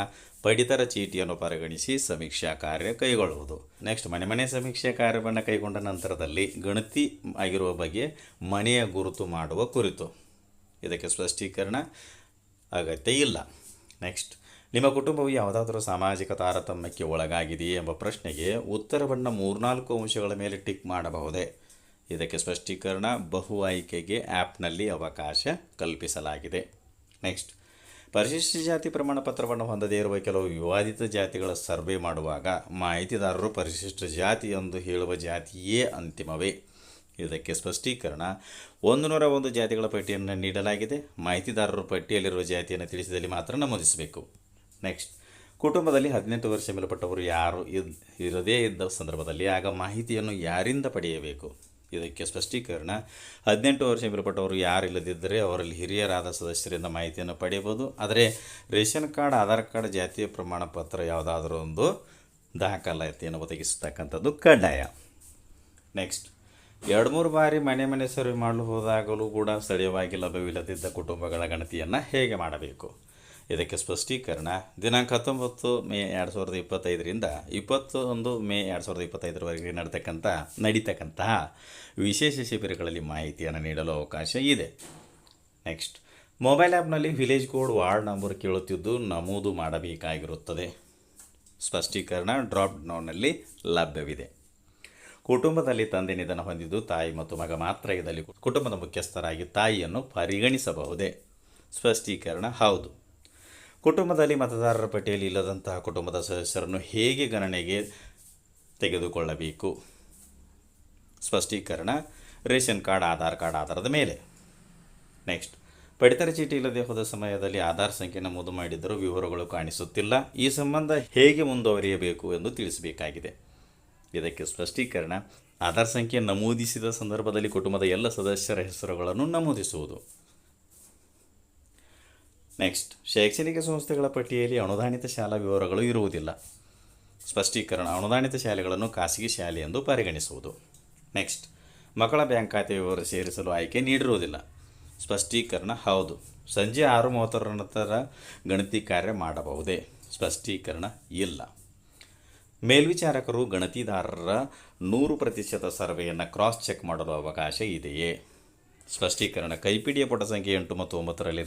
Speaker 1: ಪಡಿತರ ಚೀಟಿಯನ್ನು ಪರಿಗಣಿಸಿ ಸಮೀಕ್ಷಾ ಕಾರ್ಯ ಕೈಗೊಳ್ಳುವುದು. ನೆಕ್ಸ್ಟ್ ಮನೆ ಮನೆ ಸಮೀಕ್ಷೆ ಕಾರ್ಯವನ್ನು ಕೈಗೊಂಡ ನಂತರದಲ್ಲಿ ಗಣತಿ ಆಗಿರುವ ಬಗ್ಗೆ ಮನೆಯ ಗುರುತು ಮಾಡುವ ಕುರಿತು. ಇದಕ್ಕೆ ಸ್ಪಷ್ಟೀಕರಣ ಅಗತ್ಯ ಇಲ್ಲ. ನೆಕ್ಸ್ಟ್ ನಿಮ್ಮ ಕುಟುಂಬವು ಯಾವುದಾದರೂ ಸಾಮಾಜಿಕ ತಾರತಮ್ಯಕ್ಕೆ ಒಳಗಾಗಿದೆಯೇ ಎಂಬ ಪ್ರಶ್ನೆಗೆ ಉತ್ತರವನ್ನು ಮೂರ್ನಾಲ್ಕು ಅಂಶಗಳ ಮೇಲೆ ಟಿಕ್ ಮಾಡಬಹುದೇ? ಇದಕ್ಕೆ ಸ್ಪಷ್ಟೀಕರಣ, ಬಹು ಆಯ್ಕೆಗೆ ಆ್ಯಪ್ನಲ್ಲಿ ಅವಕಾಶ ಕಲ್ಪಿಸಲಾಗಿದೆ. ನೆಕ್ಸ್ಟ್, ಪರಿಶಿಷ್ಟ ಜಾತಿ ಪ್ರಮಾಣ ಪತ್ರವನ್ನು ಹೊಂದದೇ ಇರುವ ಕೆಲವು ವಿವಾದಿತ ಜಾತಿಗಳ ಸರ್ವೆ ಮಾಡುವಾಗ ಮಾಹಿತಿದಾರರು ಪರಿಶಿಷ್ಟ ಜಾತಿ ಎಂದು ಹೇಳುವ ಜಾತಿಯೇ ಅಂತಿಮವೇ? ಇದಕ್ಕೆ ಸ್ಪಷ್ಟೀಕರಣ ಒಂದು ನೂರ ಒಂದು ಜಾತಿಗಳ ಪಟ್ಟಿಯನ್ನು ನೀಡಲಾಗಿದೆ. ಮಾಹಿತಿದಾರರು ಪಟ್ಟಿಯಲ್ಲಿರುವ ಜಾತಿಯನ್ನು ತಿಳಿಸಿದಲ್ಲಿ ಮಾತ್ರ ನಮೂದಿಸಬೇಕು. ನೆಕ್ಸ್ಟ್, ಕುಟುಂಬದಲ್ಲಿ ಹದಿನೆಂಟು ವರ್ಷ ಮೇಲ್ಪಟ್ಟವರು ಯಾರು ಇದ್, ಇರದೇ ಇದ್ದ ಸಂದರ್ಭದಲ್ಲಿ ಆಗ ಮಾಹಿತಿಯನ್ನು ಯಾರಿಂದ ಪಡೆಯಬೇಕು? ಇದಕ್ಕೆ ಸ್ಪಷ್ಟೀಕರಣ. ಹದಿನೆಂಟು ವರ್ಷ ಮೇಲ್ಪಟ್ಟವರು ಯಾರಿಲ್ಲದಿದ್ದರೆ ಅವರಲ್ಲಿ ಹಿರಿಯರಾದ ಸದಸ್ಯರಿಂದ ಮಾಹಿತಿಯನ್ನು ಪಡೆಯಬಹುದು. ಆದರೆ ರೇಷನ್ ಕಾರ್ಡ್, ಆಧಾರ್ ಕಾರ್ಡ್, ಜಾತಿಯ ಪ್ರಮಾಣ ಪತ್ರ ಯಾವುದಾದ್ರೂ ಒಂದು ದಾಖಲಾತಿಯನ್ನು ಒದಗಿಸತಕ್ಕಂಥದ್ದು ಕಡ್ಡಾಯ. ನೆಕ್ಸ್ಟ್, ಎರಡು ಮೂರು ಬಾರಿ ಮನೆ ಮನೆ ಸರ್ವೆ ಮಾಡಲು ಹೋದಾಗಲೂ ಕೂಡ ಸ್ಥಳೀಯವಾಗಿ ಲಭ್ಯವಿಲ್ಲದಿದ್ದ ಕುಟುಂಬಗಳ ಗಣತಿಯನ್ನು ಹೇಗೆ ಮಾಡಬೇಕು? ಇದಕ್ಕೆ ಸ್ಪಷ್ಟೀಕರಣ. ದಿನಾಂಕ ಹತ್ತೊಂಬತ್ತು ಮೇ ಎರಡು ಸಾವಿರದ ಇಪ್ಪತ್ತೈದರಿಂದ ಇಪ್ಪತ್ತೊಂದು ಮೇ ಎರಡು ಸಾವಿರದ ಇಪ್ಪತ್ತೈದರವರೆಗೆ ನಡತಕ್ಕಂಥ ನಡೀತಕ್ಕಂತಹ ವಿಶೇಷ ಶಿಬಿರಗಳಲ್ಲಿ ಮಾಹಿತಿಯನ್ನು ನೀಡಲು ಅವಕಾಶ ಇದೆ. ನೆಕ್ಸ್ಟ್, ಮೊಬೈಲ್ ಆ್ಯಪ್ನಲ್ಲಿ ವಿಲೇಜ್ ಕೋಡ್ ವಾರ್ಡ್ ನಂಬರ್ ಕೇಳುತ್ತಿದ್ದು ನಮೂದು ಮಾಡಬೇಕಾಗಿರುತ್ತದೆ. ಸ್ಪಷ್ಟೀಕರಣ ಡ್ರಾಪ್ ಡೌನ್ನಲ್ಲಿ ಲಭ್ಯವಿದೆ. ಕುಟುಂಬದಲ್ಲಿ ತಂದೆ ನಿಧನ ಹೊಂದಿದ್ದು ತಾಯಿ ಮತ್ತು ಮಗ ಮಾತ್ರ ಇದರಲ್ಲಿ ಕುಟುಂಬದ ಮುಖ್ಯಸ್ಥರಾಗಿ ತಾಯಿಯನ್ನು ಪರಿಗಣಿಸಬಹುದೇ? ಸ್ಪಷ್ಟೀಕರಣ ಹೌದು. ಕುಟುಂಬದಲ್ಲಿ ಮತದಾರರ ಪಟ್ಟಿಯಲ್ಲಿ ಇಲ್ಲದಂತಹ ಕುಟುಂಬದ ಸದಸ್ಯರನ್ನು ಹೇಗೆ ಗಣನೆಗೆ ತೆಗೆದುಕೊಳ್ಳಬೇಕು? ಸ್ಪಷ್ಟೀಕರಣ, ರೇಷನ್ ಕಾರ್ಡ್, ಆಧಾರ್ ಕಾರ್ಡ್, ಆಧಾರದ ಮೇಲೆ. ನೆಕ್ಸ್ಟ್. ಪಡಿತರ ಚೀಟಿ ಇಲ್ಲದೆ ಹೋದ ಸಮಯದಲ್ಲಿ ಆಧಾರ್ ಸಂಖ್ಯೆ ನಮೂದು ಮಾಡಿದರೂ ವಿವರಗಳು ಕಾಣಿಸುತ್ತಿಲ್ಲ. ಈ ಸಂಬಂಧ ಹೇಗೆ ಮುಂದುವರಿಯಬೇಕು ಎಂದು ತಿಳಿಸಬೇಕಾಗಿದೆ. ಇದಕ್ಕೆ ಸ್ಪಷ್ಟೀಕರಣ, ಆಧಾರ್ ಸಂಖ್ಯೆ ನಮೂದಿಸಿದ ಸಂದರ್ಭದಲ್ಲಿ ಕುಟುಂಬದ ಎಲ್ಲ ಸದಸ್ಯರ ಹೆಸರುಗಳನ್ನು ನಮೂದಿಸುವುದು. ನೆಕ್ಸ್ಟ್ ಶೈಕ್ಷಣಿಕ ಸಂಸ್ಥೆಗಳ ಪಟ್ಟಿಯಲ್ಲಿ ಅನುದಾನಿತ ಶಾಲಾ ವಿವರಗಳು ಇರುವುದಿಲ್ಲ. ಸ್ಪಷ್ಟೀಕರಣ. ಅನುದಾನಿತ ಶಾಲೆಗಳನ್ನು ಖಾಸಗಿ ಶಾಲೆ ಎಂದು ಪರಿಗಣಿಸುವುದು. ನೆಕ್ಸ್ಟ್ ಮಕ್ಕಳ ಬ್ಯಾಂಕ್ ಖಾತೆ ವಿವರ ಸೇರಿಸಲು ಆಯ್ಕೆ ನೀಡಿರುವುದಿಲ್ಲ. ಸ್ಪಷ್ಟೀಕರಣ. ಹೌದು. ಸಂಜೆ ಆರು ಮೂವತ್ತರ ನಂತರ ಗಣತಿ ಕಾರ್ಯ ಮಾಡಬಹುದೇ? ಸ್ಪಷ್ಟೀಕರಣ. ಇಲ್ಲ. ಮೇಲ್ವಿಚಾರಕರು ಗಣತಿದಾರರ ನೂರು ಪ್ರತಿಶತ ಸರ್ವೆಯನ್ನು ಕ್ರಾಸ್ ಚೆಕ್ ಮಾಡಲು ಅವಕಾಶ ಇದೆಯೇ? ಸ್ಪಷ್ಟೀಕರಣ. ಕೈಪಿಡಿಯ ಪುಟ ಸಂಖ್ಯೆ ಎಂಟು ಮತ್ತು ಒಂಬತ್ತರಲ್ಲಿ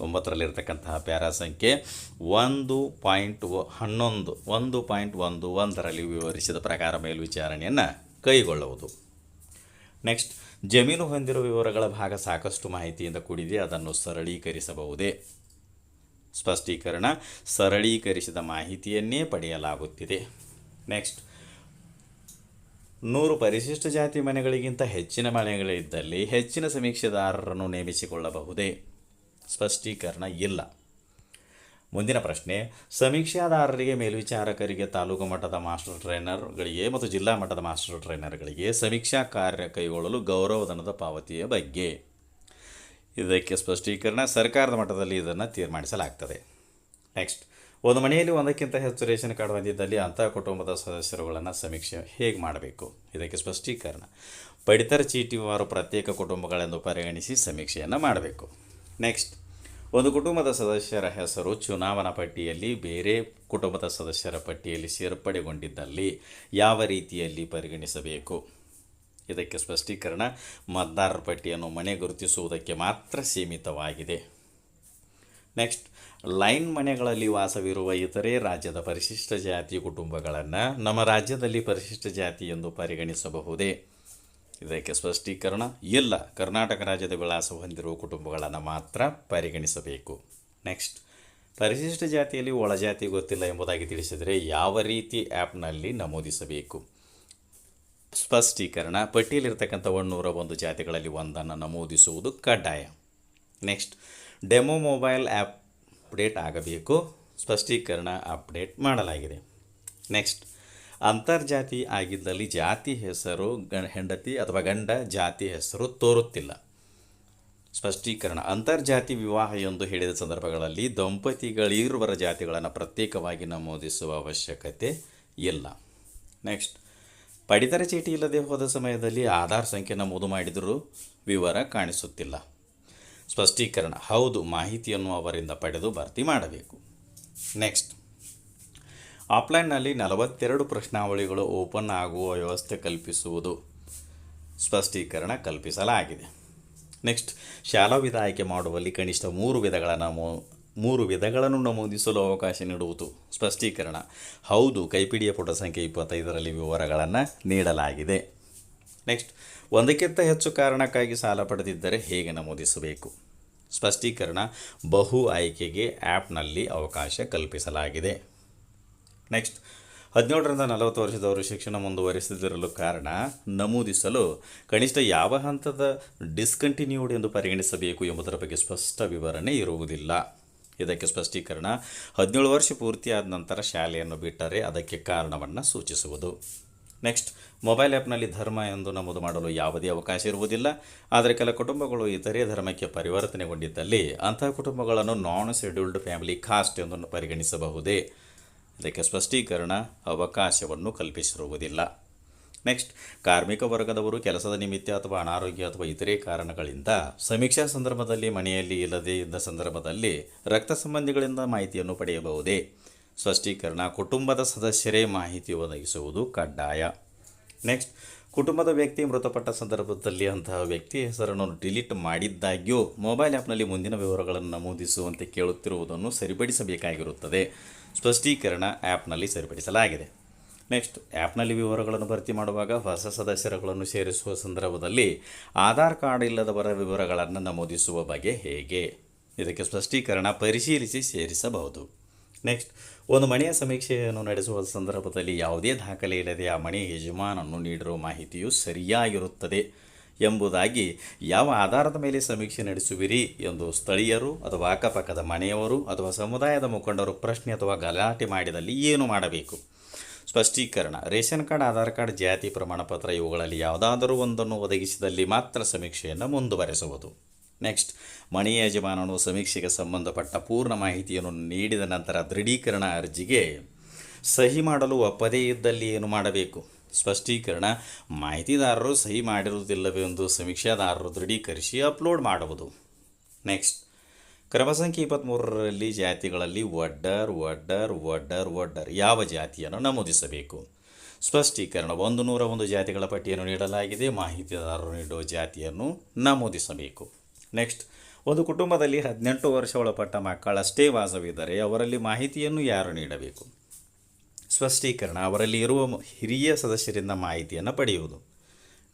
Speaker 1: ಒಂಬತ್ತರಲ್ಲಿರ್ತಕ್ಕಂತಹ ಪ್ಯಾರಾ ಸಂಖ್ಯೆ ಒಂದು ಪಾಯಿಂಟ್ ಹನ್ನೊಂದು, ಒಂದು ಪಾಯಿಂಟ್ ಒಂದು ಒಂದರಲ್ಲಿ ವಿವರಿಸಿದ ಪ್ರಕಾರ ಮೇಲ್ವಿಚಾರಣೆಯನ್ನು ಕೈಗೊಳ್ಳುವುದು. ನೆಕ್ಸ್ಟ್, ಜಮೀನು ಹೊಂದಿರುವ ವಿವರಗಳ ಭಾಗ ಸಾಕಷ್ಟು ಮಾಹಿತಿಯಿಂದ ಕೂಡಿದೆ. ಅದನ್ನು ಸರಳೀಕರಿಸಬಹುದೇ? ಸ್ಪಷ್ಟೀಕರಣ, ಸರಳೀಕರಿಸಿದ ಮಾಹಿತಿಯನ್ನೇ ಪಡೆಯಲಾಗುತ್ತಿದೆ. ನೆಕ್ಸ್ಟ್ ನೂರು ಪರಿಶಿಷ್ಟ ಜಾತಿ ಮನೆಗಳಿಗಿಂತ ಹೆಚ್ಚಿನ ಮನೆಗಳಿದ್ದಲ್ಲಿ ಹೆಚ್ಚಿನ ಸಮೀಕ್ಷೆದಾರರನ್ನು ನೇಮಿಸಿಕೊಳ್ಳಬಹುದೇ? ಸ್ಪಷ್ಟೀಕರಣ ಇಲ್ಲ. ಮುಂದಿನ ಪ್ರಶ್ನೆ, ಸಮೀಕ್ಷಾದಾರರಿಗೆ ಮೇಲ್ವಿಚಾರಕರಿಗೆ ತಾಲೂಕು ಮಟ್ಟದ ಮಾಸ್ಟರ್ ಟ್ರೈನರ್ಗಳಿಗೆ ಮತ್ತು ಜಿಲ್ಲಾ ಮಟ್ಟದ ಮಾಸ್ಟರ್ ಟ್ರೈನರ್ಗಳಿಗೆ ಸಮೀಕ್ಷಾ ಕಾರ್ಯ ಕೈಗೊಳ್ಳಲು ಗೌರವಧನದ ಪಾವತಿಯ ಬಗ್ಗೆ. ಇದಕ್ಕೆ ಸ್ಪಷ್ಟೀಕರಣ, ಸರ್ಕಾರದ ಮಟ್ಟದಲ್ಲಿ ಇದನ್ನು ತೀರ್ಮಾನಿಸಲಾಗ್ತದೆ. ನೆಕ್ಸ್ಟ್ ಒಂದು ಮನೆಯಲ್ಲಿ ಒಂದಕ್ಕಿಂತ ಹೆಚ್ಚು ರೇಷನ್ ಕಾರ್ಡ್ ಹೊಂದಿದ್ದಲ್ಲಿ ಅಂತಹ ಕುಟುಂಬದ ಸದಸ್ಯರುಗಳನ್ನು ಸಮೀಕ್ಷೆ ಹೇಗೆ ಮಾಡಬೇಕು? ಇದಕ್ಕೆ ಸ್ಪಷ್ಟೀಕರಣ. ಪಡಿತರ ಚೀಟಿವಾರು ಪ್ರತ್ಯೇಕ ಕುಟುಂಬಗಳೆಂದು ಪರಿಗಣಿಸಿ ಸಮೀಕ್ಷೆಯನ್ನು ಮಾಡಬೇಕು. ನೆಕ್ಸ್ಟ್, ಒಂದು ಕುಟುಂಬದ ಸದಸ್ಯರ ಹೆಸರು, ಚುನಾವಣಾ ಪಟ್ಟಿಯಲ್ಲಿ ಬೇರೆ ಕುಟುಂಬದ ಸದಸ್ಯರ ಪಟ್ಟಿಯಲ್ಲಿ ಸೇರ್ಪಡೆಗೊಂಡಿದ್ದಲ್ಲಿ ಯಾವ ರೀತಿಯಲ್ಲಿ ಪರಿಗಣಿಸಬೇಕು? ಇದಕ್ಕೆ ಸ್ಪಷ್ಟೀಕರಣ, ಮತದಾರರ ಪಟ್ಟಿಯನ್ನು ಮನೆ ಗುರುತಿಸುವುದಕ್ಕೆ ಮಾತ್ರ ಸೀಮಿತವಾಗಿದೆ. ನೆಕ್ಸ್ಟ್ ಲೈನ್ ಮನೆಗಳಲ್ಲಿ ವಾಸವಿರುವ ಇತರೆ ರಾಜ್ಯದ ಪರಿಶಿಷ್ಟ ಜಾತಿ ಕುಟುಂಬಗಳನ್ನು ನಮ್ಮ ರಾಜ್ಯದಲ್ಲಿ ಪರಿಶಿಷ್ಟ ಜಾತಿ ಎಂದು ಪರಿಗಣಿಸಬಹುದೇ? ಇದಕ್ಕೆ ಸ್ಪಷ್ಟೀಕರಣ ಇಲ್ಲ ಕರ್ನಾಟಕ ರಾಜ್ಯದ ವಿಳಾಸ ಹೊಂದಿರುವ ಕುಟುಂಬಗಳನ್ನು ಮಾತ್ರ ಪರಿಗಣಿಸಬೇಕು. ನೆಕ್ಸ್ಟ್, ಪರಿಶಿಷ್ಟ ಜಾತಿಯಲ್ಲಿ ಒಳಜಾತಿ ಗೊತ್ತಿಲ್ಲ ಎಂಬುದಾಗಿ ತಿಳಿಸಿದರೆ ಯಾವ ರೀತಿ ಆ್ಯಪ್ನಲ್ಲಿ ನಮೂದಿಸಬೇಕು? ಸ್ಪಷ್ಟೀಕರಣ, ಪಟ್ಟಿಯಲ್ಲಿರ್ತಕ್ಕಂಥ ಒನ್ನೂರ ಒಂದು ಜಾತಿಗಳಲ್ಲಿ ಒಂದನ್ನು ನಮೂದಿಸುವುದು ಕಡ್ಡಾಯ. Next, demo mobile app update ಆಗಬೇಕು. ಸ್ಪಷ್ಟೀಕರಣ ಅಪ್ಡೇಟ್ ಮಾಡಲಾಗಿದೆ. ನೆಕ್ಸ್ಟ್, ಅಂತರ್ಜಾತಿ ಆಗಿದ್ದಲ್ಲಿ ಜಾತಿ ಹೆಸರು ಹೆಂಡತಿ ಅಥವಾ ಗಂಡ ಜಾತಿ ಹೆಸರು ತೋರುತ್ತಿಲ್ಲ. ಸ್ಪಷ್ಟೀಕರಣ, ಅಂತರ್ಜಾತಿ ವಿವಾಹ ಎಂದು ಹೇಳಿದ ಸಂದರ್ಭಗಳಲ್ಲಿ ದಂಪತಿಗಳಿರುವರ ಜಾತಿಗಳನ್ನು ಪ್ರತ್ಯೇಕವಾಗಿ ನಮೂದಿಸುವ ಅವಶ್ಯಕತೆ ಇಲ್ಲ. ನೆಕ್ಸ್ಟ್, ಪಡಿತರ ಚೀಟಿ ಇಲ್ಲದೆ ಹೋದ ಸಮಯದಲ್ಲಿ ಆಧಾರ್ ಸಂಖ್ಯೆ ನಮೂದು ಮಾಡಿದರೂ ವಿವರ ಕಾಣಿಸುತ್ತಿಲ್ಲ. ಸ್ಪಷ್ಟೀಕರಣ. ಹೌದು, ಮಾಹಿತಿಯನ್ನು ಅವರಿಂದ ಪಡೆದು ಭರ್ತಿ ಮಾಡಬೇಕು. ನೆಕ್ಸ್ಟ್. ಆಫ್ಲೈನ್ನಲ್ಲಿ ನಲವತ್ತೆರಡು ಪ್ರಶ್ನಾವಳಿಗಳು ಓಪನ್ ಆಗುವ ವ್ಯವಸ್ಥೆ ಕಲ್ಪಿಸುವುದು ಸ್ಪಷ್ಟೀಕರಣ ಕಲ್ಪಿಸಲಾಗಿದೆ. ನೆಕ್ಸ್ಟ್. ಶಾಲಾ ವಿಧ ಆಯ್ಕೆ ಮಾಡುವಲ್ಲಿ ಕನಿಷ್ಠ ಮೂರು ವಿಧಗಳ ನಮೂ, ಮೂರು ವಿಧಗಳನ್ನು ನಮೂದಿಸಲು ಅವಕಾಶ ನೀಡುವುದು ಸ್ಪಷ್ಟೀಕರಣ. ಹೌದು, ಕೈಪಿಡಿಯ ಪುಟ ಸಂಖ್ಯೆ ಇಪ್ಪತ್ತೈದರಲ್ಲಿ ವಿವರಗಳನ್ನು ನೀಡಲಾಗಿದೆ. ನೆಕ್ಸ್ಟ್. ಒಂದಕ್ಕಿಂತ ಹೆಚ್ಚು ಕಾರಣಕ್ಕಾಗಿ ಸಾಲ ಪಡೆದಿದ್ದರೆ ಹೇಗೆ ನಮೂದಿಸಬೇಕು? ಸ್ಪಷ್ಟೀಕರಣ, ಬಹು ಆಯ್ಕೆಗೆ ಆ್ಯಪ್ನಲ್ಲಿ ಅವಕಾಶ ಕಲ್ಪಿಸಲಾಗಿದೆ. ನೆಕ್ಸ್ಟ್, ಹದಿನೇಳರಿಂದ ನಲವತ್ತು ವರ್ಷದವರು ಶಿಕ್ಷಣ ಮುಂದುವರಿಸದಿರಲು ಕಾರಣ, ನಮೂದಿಸಲು ಕನಿಷ್ಠ ಯಾವ ಹಂತದ ಡಿಸ್ಕಂಟಿನ್ಯೂಡ್ ಎಂದು ಪರಿಗಣಿಸಬೇಕು ಎಂಬುದರ ಬಗ್ಗೆ ಸ್ಪಷ್ಟ ವಿವರಣೆ ಇರುವುದಿಲ್ಲ. ಇದಕ್ಕೆ ಸ್ಪಷ್ಟೀಕರಣ, ಹದಿನೇಳು ವರ್ಷ ಪೂರ್ತಿಯಾದ ನಂತರ ಶಾಲೆಯನ್ನು ಬಿಟ್ಟರೆ ಅದಕ್ಕೆ ಕಾರಣವನ್ನು ಸೂಚಿಸುವುದು. ನೆಕ್ಸ್ಟ್ ಮೊಬೈಲ್ ಆ್ಯಪ್ನಲ್ಲಿ ಧರ್ಮ ಎಂದು ನಮೂದು ಮಾಡಲು ಯಾವುದೇ ಅವಕಾಶ ಇರುವುದಿಲ್ಲ. ಆದರೆ ಕೆಲ ಕುಟುಂಬಗಳು ಇತರೆ ಧರ್ಮಕ್ಕೆ ಪರಿವರ್ತನೆಗೊಂಡಿದ್ದಲ್ಲಿ ಅಂತಹ ಕುಟುಂಬಗಳನ್ನು ನಾನ್ ಶೆಡ್ಯೂಲ್ಡ್ ಫ್ಯಾಮಿಲಿ ಕಾಸ್ಟ್ ಎಂದು ಪರಿಗಣಿಸಬಹುದೇ? ಅದಕ್ಕೆ ಸ್ಪಷ್ಟೀಕರಣ, ಅವಕಾಶವನ್ನು ಕಲ್ಪಿಸಿರುವುದಿಲ್ಲ. ನೆಕ್ಸ್ಟ್ ಕಾರ್ಮಿಕ ವರ್ಗದವರು ಕೆಲಸದ ನಿಮಿತ್ತ ಅಥವಾ ಅನಾರೋಗ್ಯ ಅಥವಾ ಇತರೆ ಕಾರಣಗಳಿಂದ ಸಮೀಕ್ಷಾ ಸಂದರ್ಭದಲ್ಲಿ ಮನೆಯಲ್ಲಿ ಇಲ್ಲದೇ ಇದ್ದ ಸಂದರ್ಭದಲ್ಲಿ ರಕ್ತ ಸಂಬಂಧಿಗಳಿಂದ ಮಾಹಿತಿಯನ್ನು ಪಡೆಯಬಹುದೇ? ಸ್ಪಷ್ಟೀಕರಣ. ಕುಟುಂಬದ ಸದಸ್ಯರೇ ಮಾಹಿತಿ ಒದಗಿಸುವುದು ಕಡ್ಡಾಯ. ನೆಕ್ಸ್ಟ್, ಕುಟುಂಬದ ವ್ಯಕ್ತಿ ಮೃತಪಟ್ಟ ಸಂದರ್ಭದಲ್ಲಿ ಅಂತಹ ವ್ಯಕ್ತಿ ಹೆಸರನ್ನು ಡಿಲೀಟ್ ಮಾಡಿದ್ದಾಗ್ಯೂ, ಮೊಬೈಲ್ ಆ್ಯಪ್ನಲ್ಲಿ ಮುಂದಿನ ವಿವರಗಳನ್ನು ನಮೂದಿಸುವಂತೆ ಕೇಳುತ್ತಿರುವುದನ್ನು ಸರಿಪಡಿಸಬೇಕಾಗಿರುತ್ತದೆ. ಸ್ಪಷ್ಟೀಕರಣ ಆ್ಯಪ್ನಲ್ಲಿ ಸರಿಪಡಿಸಲಾಗಿದೆ. ನೆಕ್ಸ್ಟ್, ಆ್ಯಪ್ನಲ್ಲಿ ವಿವರಗಳನ್ನು ಭರ್ತಿ ಮಾಡುವಾಗ ಹೊಸ ಸದಸ್ಯರುಗಳನ್ನು ಸೇರಿಸುವ ಸಂದರ್ಭದಲ್ಲಿ ಆಧಾರ್ ಕಾರ್ಡ್ ಇಲ್ಲದವರ ವಿವರಗಳನ್ನು ನಮೂದಿಸುವ ಬಗೆ ಹೇಗೆ? ಇದಕ್ಕೆ ಸ್ಪಷ್ಟೀಕರಣ ಪರಿಶೀಲಿಸಿ ಸೇರಿಸಬಹುದು. ನೆಕ್ಸ್ಟ್ ಒಂದು ಮನೆಯ ಸಮೀಕ್ಷೆಯನ್ನು ನಡೆಸುವ ಸಂದರ್ಭದಲ್ಲಿ ಯಾವುದೇ ದಾಖಲೆ ಇಲ್ಲದೆ ಆ ಮನೆಯ ಯಜಮಾನನ್ನು ನೀಡಿರುವ ಮಾಹಿತಿಯು ಸರಿಯಾಗಿರುತ್ತದೆ ಎಂಬುದಾಗಿ ಯಾವ ಆಧಾರದ ಮೇಲೆ ಸಮೀಕ್ಷೆ ನಡೆಸುವಿರಿ ಎಂದು ಸ್ಥಳೀಯರು ಅಥವಾ ಅಕ್ಕಪಕ್ಕದ ಮನೆಯವರು ಅಥವಾ ಸಮುದಾಯದ ಮುಖಂಡರು ಪ್ರಶ್ನೆ ಅಥವಾ ಗಲಾಟೆ ಮಾಡಿದಲ್ಲಿ ಏನು ಮಾಡಬೇಕು? ಸ್ಪಷ್ಟೀಕರಣ, ರೇಷನ್ ಕಾರ್ಡ್, ಆಧಾರ್ ಕಾರ್ಡ್, ಜಾತಿ ಪ್ರಮಾಣಪತ್ರ ಇವುಗಳಲ್ಲಿ ಯಾವುದಾದರೂ ಒಂದನ್ನು ಒದಗಿಸಿದಲ್ಲಿ ಮಾತ್ರ ಸಮೀಕ್ಷೆಯನ್ನು ಮುಂದುವರೆಸುವುದು. ನೆಕ್ಸ್ಟ್ ಮಣಿ ಯಜಮಾನನು ಸಮೀಕ್ಷೆಗೆ ಸಂಬಂಧಪಟ್ಟ ಪೂರ್ಣ ಮಾಹಿತಿಯನ್ನು ನೀಡಿದ ನಂತರ ದೃಢೀಕರಣ ಅರ್ಜಿಗೆ ಸಹಿ ಮಾಡಲು ಒಪ್ಪದೇ ಇದ್ದಲ್ಲಿ ಏನು ಮಾಡಬೇಕು? ಸ್ಪಷ್ಟೀಕರಣ, ಮಾಹಿತಿದಾರರು ಸಹಿ ಮಾಡಿರುವುದಿಲ್ಲವೆಂದು ಸಮೀಕ್ಷಾದಾರರು ದೃಢೀಕರಿಸಿ ಅಪ್ಲೋಡ್ ಮಾಡುವುದು. ನೆಕ್ಸ್ಟ್ ಕ್ರಮ ಸಂಖ್ಯೆ ಇಪ್ಪತ್ತ್ಮೂರರಲ್ಲಿ ಜಾತಿಗಳಲ್ಲಿ ಒಡ್ಡರ್ ಒಡ್ಡರ್ ಒಡ್ಡರ್ ಒಡ್ಡರ್ ಯಾವ ಜಾತಿಯನ್ನು ನಮೂದಿಸಬೇಕು? ಸ್ಪಷ್ಟೀಕರಣ, ಒಂದು ನೂರ ಒಂದು ಜಾತಿಗಳ ಪಟ್ಟಿಯನ್ನು ನೀಡಲಾಗಿದೆ. ಮಾಹಿತಿದಾರರು ನೀಡುವ ಜಾತಿಯನ್ನು ನಮೂದಿಸಬೇಕು. ನೆಕ್ಸ್ಟ್ ಒಂದು ಕುಟುಂಬದಲ್ಲಿ ಹದಿನೆಂಟು ವರ್ಷ ಒಳಪಟ್ಟ ಮಕ್ಕಳಷ್ಟೇ ವಾಸವಿದ್ದರೆ ಅವರಲ್ಲಿ ಮಾಹಿತಿಯನ್ನು ಯಾರು ನೀಡಬೇಕು? ಸ್ಪಷ್ಟೀಕರಣ, ಅವರಲ್ಲಿ ಇರುವ ಹಿರಿಯ ಸದಸ್ಯರಿಂದ ಮಾಹಿತಿಯನ್ನು ಪಡೆಯುವುದು.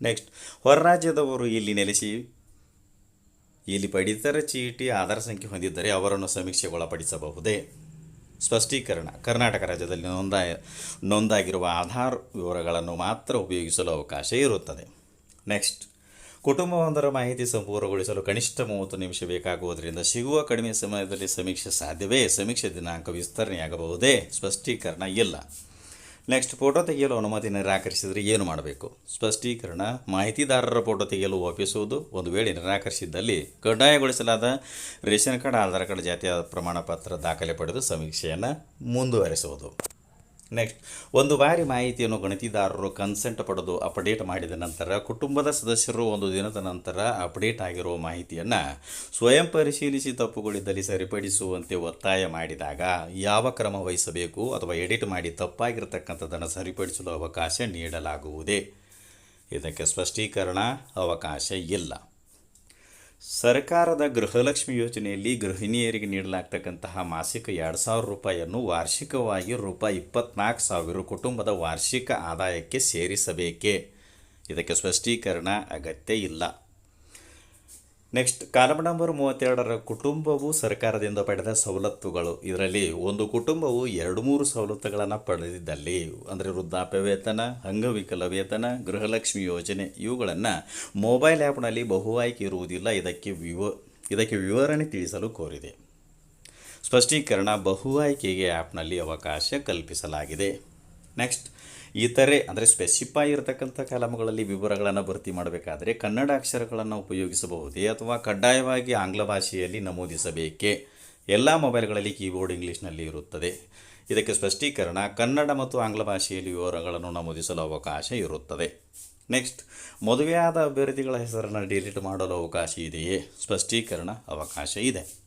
Speaker 1: ನೆಕ್ಸ್ಟ್ ಹೊರರಾಜ್ಯದವರು ಇಲ್ಲಿ ನೆಲೆಸಿ, ಇಲ್ಲಿ ಪಡಿತರ ಚೀಟಿ, ಆಧಾರ್ ಸಂಖ್ಯೆ ಹೊಂದಿದ್ದರೆ ಅವರನ್ನು ಸಮೀಕ್ಷೆಗೊಳಪಡಿಸಬಹುದೇ ಸ್ಪಷ್ಟೀಕರಣ, ಕರ್ನಾಟಕ ರಾಜ್ಯದಲ್ಲಿ ನೋಂದಾಯ, ನೋಂದಾಗಿರುವ ಆಧಾರ್ ವಿವರಗಳನ್ನು ಮಾತ್ರ ಉಪಯೋಗಿಸಲು ಅವಕಾಶ ಇರುತ್ತದೆ. ನೆಕ್ಸ್ಟ್ ಕುಟುಂಬವೊಂದರ ಮಾಹಿತಿ ಸಂಪೂರ್ಣಗೊಳಿಸಲು ಕನಿಷ್ಠ ಮೂವತ್ತು ನಿಮಿಷ ಬೇಕಾಗುವುದರಿಂದ ಸಿಗುವ ಕಡಿಮೆ ಸಮಯದಲ್ಲಿ ಸಮೀಕ್ಷೆ ಸಾಧ್ಯವೇ? ಸಮೀಕ್ಷೆ ದಿನಾಂಕ ವಿಸ್ತರಣೆಯಾಗಬಹುದೇ? ಸ್ಪಷ್ಟೀಕರಣ ಇಲ್ಲ. ನೆಕ್ಸ್ಟ್, ಫೋಟೋ ತೆಗೆಯಲು ಅನುಮತಿ ನಿರಾಕರಿಸಿದರೆ ಏನು ಮಾಡಬೇಕು? ಸ್ಪಷ್ಟೀಕರಣ, ಮಾಹಿತಿದಾರರ ಫೋಟೋ ತೆಗೆಯಲು ಒಪ್ಪಿಸುವುದು, ಒಂದು ವೇಳೆ ನಿರಾಕರಿಸಿದ್ದಲ್ಲಿ ಕಡ್ಡಾಯಗೊಳಿಸಲಾದ ರೇಷನ್ ಕಾರ್ಡ್, ಆಧಾರ್ ಕಾರ್ಡ್ ಜಾತಿಯ ಪ್ರಮಾಣ ಪತ್ರ ದಾಖಲೆ ಪಡೆದು ಸಮೀಕ್ಷೆಯನ್ನು ಮುಂದುವರೆಸುವುದು. ನೆಕ್ಸ್ಟ್ ಒಂದು ಬಾರಿ ಮಾಹಿತಿಯನ್ನು ಗಣತಿದಾರರು ಕನ್ಸೆಂಟ್ ಪಡೆದು ಅಪ್ಡೇಟ್ ಮಾಡಿದ ನಂತರ ಕುಟುಂಬದ ಸದಸ್ಯರು ಒಂದು ದಿನದ ನಂತರ ಅಪ್ಡೇಟ್ ಆಗಿರುವ ಮಾಹಿತಿಯನ್ನು ಸ್ವಯಂ ಪರಿಶೀಲಿಸಿ ತಪ್ಪುಗಳಿದ್ದಲ್ಲಿ ಸರಿಪಡಿಸುವಂತೆ ಒತ್ತಾಯ ಮಾಡಿದಾಗ ಯಾವ ಕ್ರಮ ವಹಿಸಬೇಕು ಅಥವಾ ಎಡಿಟ್ ಮಾಡಿ ತಪ್ಪಾಗಿರತಕ್ಕಂಥದ್ದನ್ನು ಸರಿಪಡಿಸಲು ಅವಕಾಶ ನೀಡಲಾಗುವುದೇ? ಇದಕ್ಕೆ ಸ್ಪಷ್ಟೀಕರಣ ಅವಕಾಶ ಇಲ್ಲ. ಸರ್ಕಾರದ ಗೃಹಲಕ್ಷ್ಮಿ ಯೋಜನೆಯಲ್ಲಿ ಗೃಹಿಣಿಯರಿಗೆ ನೀಡಲಾಗ್ತಕ್ಕಂತಹ ಮಾಸಿಕ ಎರಡು ಸಾವಿರ ರೂಪಾಯಿಯನ್ನು ವಾರ್ಷಿಕವಾಗಿ ರೂಪಾಯಿ ಇಪ್ಪತ್ನಾಲ್ಕು ಸಾವಿರ ಕುಟುಂಬದ ವಾರ್ಷಿಕ ಆದಾಯಕ್ಕೆ ಸೇರಿಸಬೇಕೇ? ಇದಕ್ಕೆ ಸ್ಪಷ್ಟೀಕರಣ ಅಗತ್ಯ ಇಲ್ಲ. ನೆಕ್ಸ್ಟ್ ಕಾಲಮ್ ನಂಬರ್ ಮೂವತ್ತೆರಡರ ಕುಟುಂಬವು ಸರ್ಕಾರದಿಂದ ಪಡೆದ ಸವಲತ್ತುಗಳು. ಇದರಲ್ಲಿ ಒಂದು ಕುಟುಂಬವು ಎರಡು ಮೂರು ಸವಲತ್ತುಗಳನ್ನು ಪಡೆದಿದ್ದಲ್ಲಿ, ಅಂದರೆ ವೃದ್ಧಾಪ್ಯ ವೇತನ ಅಂಗವಿಕಲ ವೇತನ ಗೃಹಲಕ್ಷ್ಮಿ ಯೋಜನೆ, ಇವುಗಳನ್ನು ಮೊಬೈಲ್ ಆ್ಯಪ್ನಲ್ಲಿ ಬಹು ಆಯ್ಕೆ ಇರುವುದಿಲ್ಲ. ಇದಕ್ಕೆ ವಿವ, ಇದಕ್ಕೆ ವಿವರಣೆ ತಿಳಿಸಲು ಕೋರಿದೆ. ಸ್ಪಷ್ಟೀಕರಣ ಬಹು ಆಯ್ಕೆಗೆ ಆ್ಯಪ್ನಲ್ಲಿ ಅವಕಾಶ ಕಲ್ಪಿಸಲಾಗಿದೆ. ನೆಕ್ಸ್ಟ್ ಇತರೆ ಅಂದರೆ ಸ್ಪೆಸಿಫೈ ಇರತಕ್ಕಂಥ ಕಾಲಮ್ಗಳಲ್ಲಿ ವಿವರಗಳನ್ನು ಭರ್ತಿ ಮಾಡಬೇಕಾದರೆ ಕನ್ನಡ ಅಕ್ಷರಗಳನ್ನು ಉಪಯೋಗಿಸಬಹುದೇ ಅಥವಾ ಕಡ್ಡಾಯವಾಗಿ ಆಂಗ್ಲ ಭಾಷೆಯಲ್ಲಿ ನಮೂದಿಸಬೇಕೇ? ಎಲ್ಲ ಮೊಬೈಲ್ಗಳಲ್ಲಿ ಕೀಬೋರ್ಡ್ ಇಂಗ್ಲೀಷ್ನಲ್ಲಿ ಇರುತ್ತದೆ. ಇದಕ್ಕೆ ಸ್ಪಷ್ಟೀಕರಣ, ಕನ್ನಡ ಮತ್ತು ಆಂಗ್ಲ ಭಾಷೆಯಲ್ಲಿ ವಿವರಗಳನ್ನು ನಮೂದಿಸಲು ಅವಕಾಶ ಇರುತ್ತದೆ. ನೆಕ್ಸ್ಟ್ ಮದುವೆಯಾದ ಅಭ್ಯರ್ಥಿಗಳ ಹೆಸರನ್ನು ಡಿಲೀಟ್ ಮಾಡಲು ಅವಕಾಶ ಇದೆಯೇ? ಸ್ಪಷ್ಟೀಕರಣ, ಅವಕಾಶ ಇದೆ.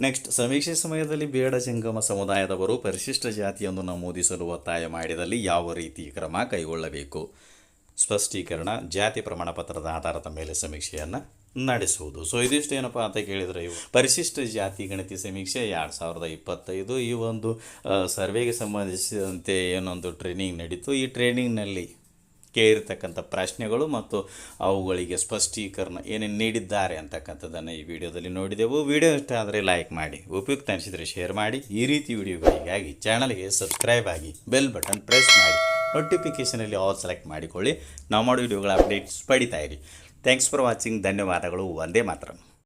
Speaker 1: ನೆಕ್ಸ್ಟ್ ಸಮೀಕ್ಷೆ ಸಮಯದಲ್ಲಿ ಬೇಡ ಜಂಗಮ ಸಮುದಾಯದವರು ಪರಿಶಿಷ್ಟ ಜಾತಿಯನ್ನು ನಮೂದಿಸಲು ಒತ್ತಾಯ ಮಾಡಿದಲ್ಲಿ ಯಾವ ರೀತಿ ಕ್ರಮ ಕೈಗೊಳ್ಳಬೇಕು? ಸ್ಪಷ್ಟೀಕರಣ, ಜಾತಿ ಪ್ರಮಾಣ ಪತ್ರದ ಆಧಾರದ ಮೇಲೆ ಸಮೀಕ್ಷೆಯನ್ನು ನಡೆಸುವುದು. ಸೊ ಇದಿಷ್ಟು ಏನಪ್ಪ ಅಂತ ಕೇಳಿದರೆ ಇವು ಪರಿಶಿಷ್ಟ ಜಾತಿ ಗಣತಿ ಸಮೀಕ್ಷೆ ಎರಡು ಸಾವಿರದ ಇಪ್ಪತ್ತೈದು ಈ ಒಂದು ಸರ್ವೆಗೆ ಸಂಬಂಧಿಸಿದಂತೆ ಏನೊಂದು ಟ್ರೈನಿಂಗ್ ನಡೀತು. ಈ ಟ್ರೈನಿಂಗ್ನಲ್ಲಿ ಕೇಳಿರ್ತಕ್ಕಂಥ ಪ್ರಶ್ನೆಗಳು ಮತ್ತು ಅವುಗಳಿಗೆ ಸ್ಪಷ್ಟೀಕರಣ ಏನೇನು ನೀಡಿದ್ದಾರೆ ಅಂತಕ್ಕಂಥದ್ದನ್ನು ಈ ವಿಡಿಯೋದಲ್ಲಿ ನೋಡಿದೆವು. ವಿಡಿಯೋ ಇಷ್ಟ ಆದರೆ ಲೈಕ್ ಮಾಡಿ, ಉಪಯುಕ್ತ ಅನಿಸಿದರೆ ಶೇರ್ ಮಾಡಿ, ಈ ರೀತಿ ವಿಡಿಯೋಗಳಿಗಾಗಿ ಚಾನಲ್ಗೆ ಸಬ್ಸ್ಕ್ರೈಬ್ ಆಗಿ ಬೆಲ್ ಬಟನ್ ಪ್ರೆಸ್ ಮಾಡಿ ನೋಟಿಫಿಕೇಷನಲ್ಲಿ ಆಲ್ ಸೆಲೆಕ್ಟ್ ಮಾಡಿಕೊಳ್ಳಿ. ನಾವು ಮಾಡೋ ವಿಡಿಯೋಗಳ ಅಪ್ಡೇಟ್ಸ್ ಪಡಿತಾ ಇರಿ. ಥ್ಯಾಂಕ್ಸ್ ಫಾರ್ ವಾಚಿಂಗ್ ಧನ್ಯವಾದಗಳು. ಒಂದೇ ಮಾತ್ರ.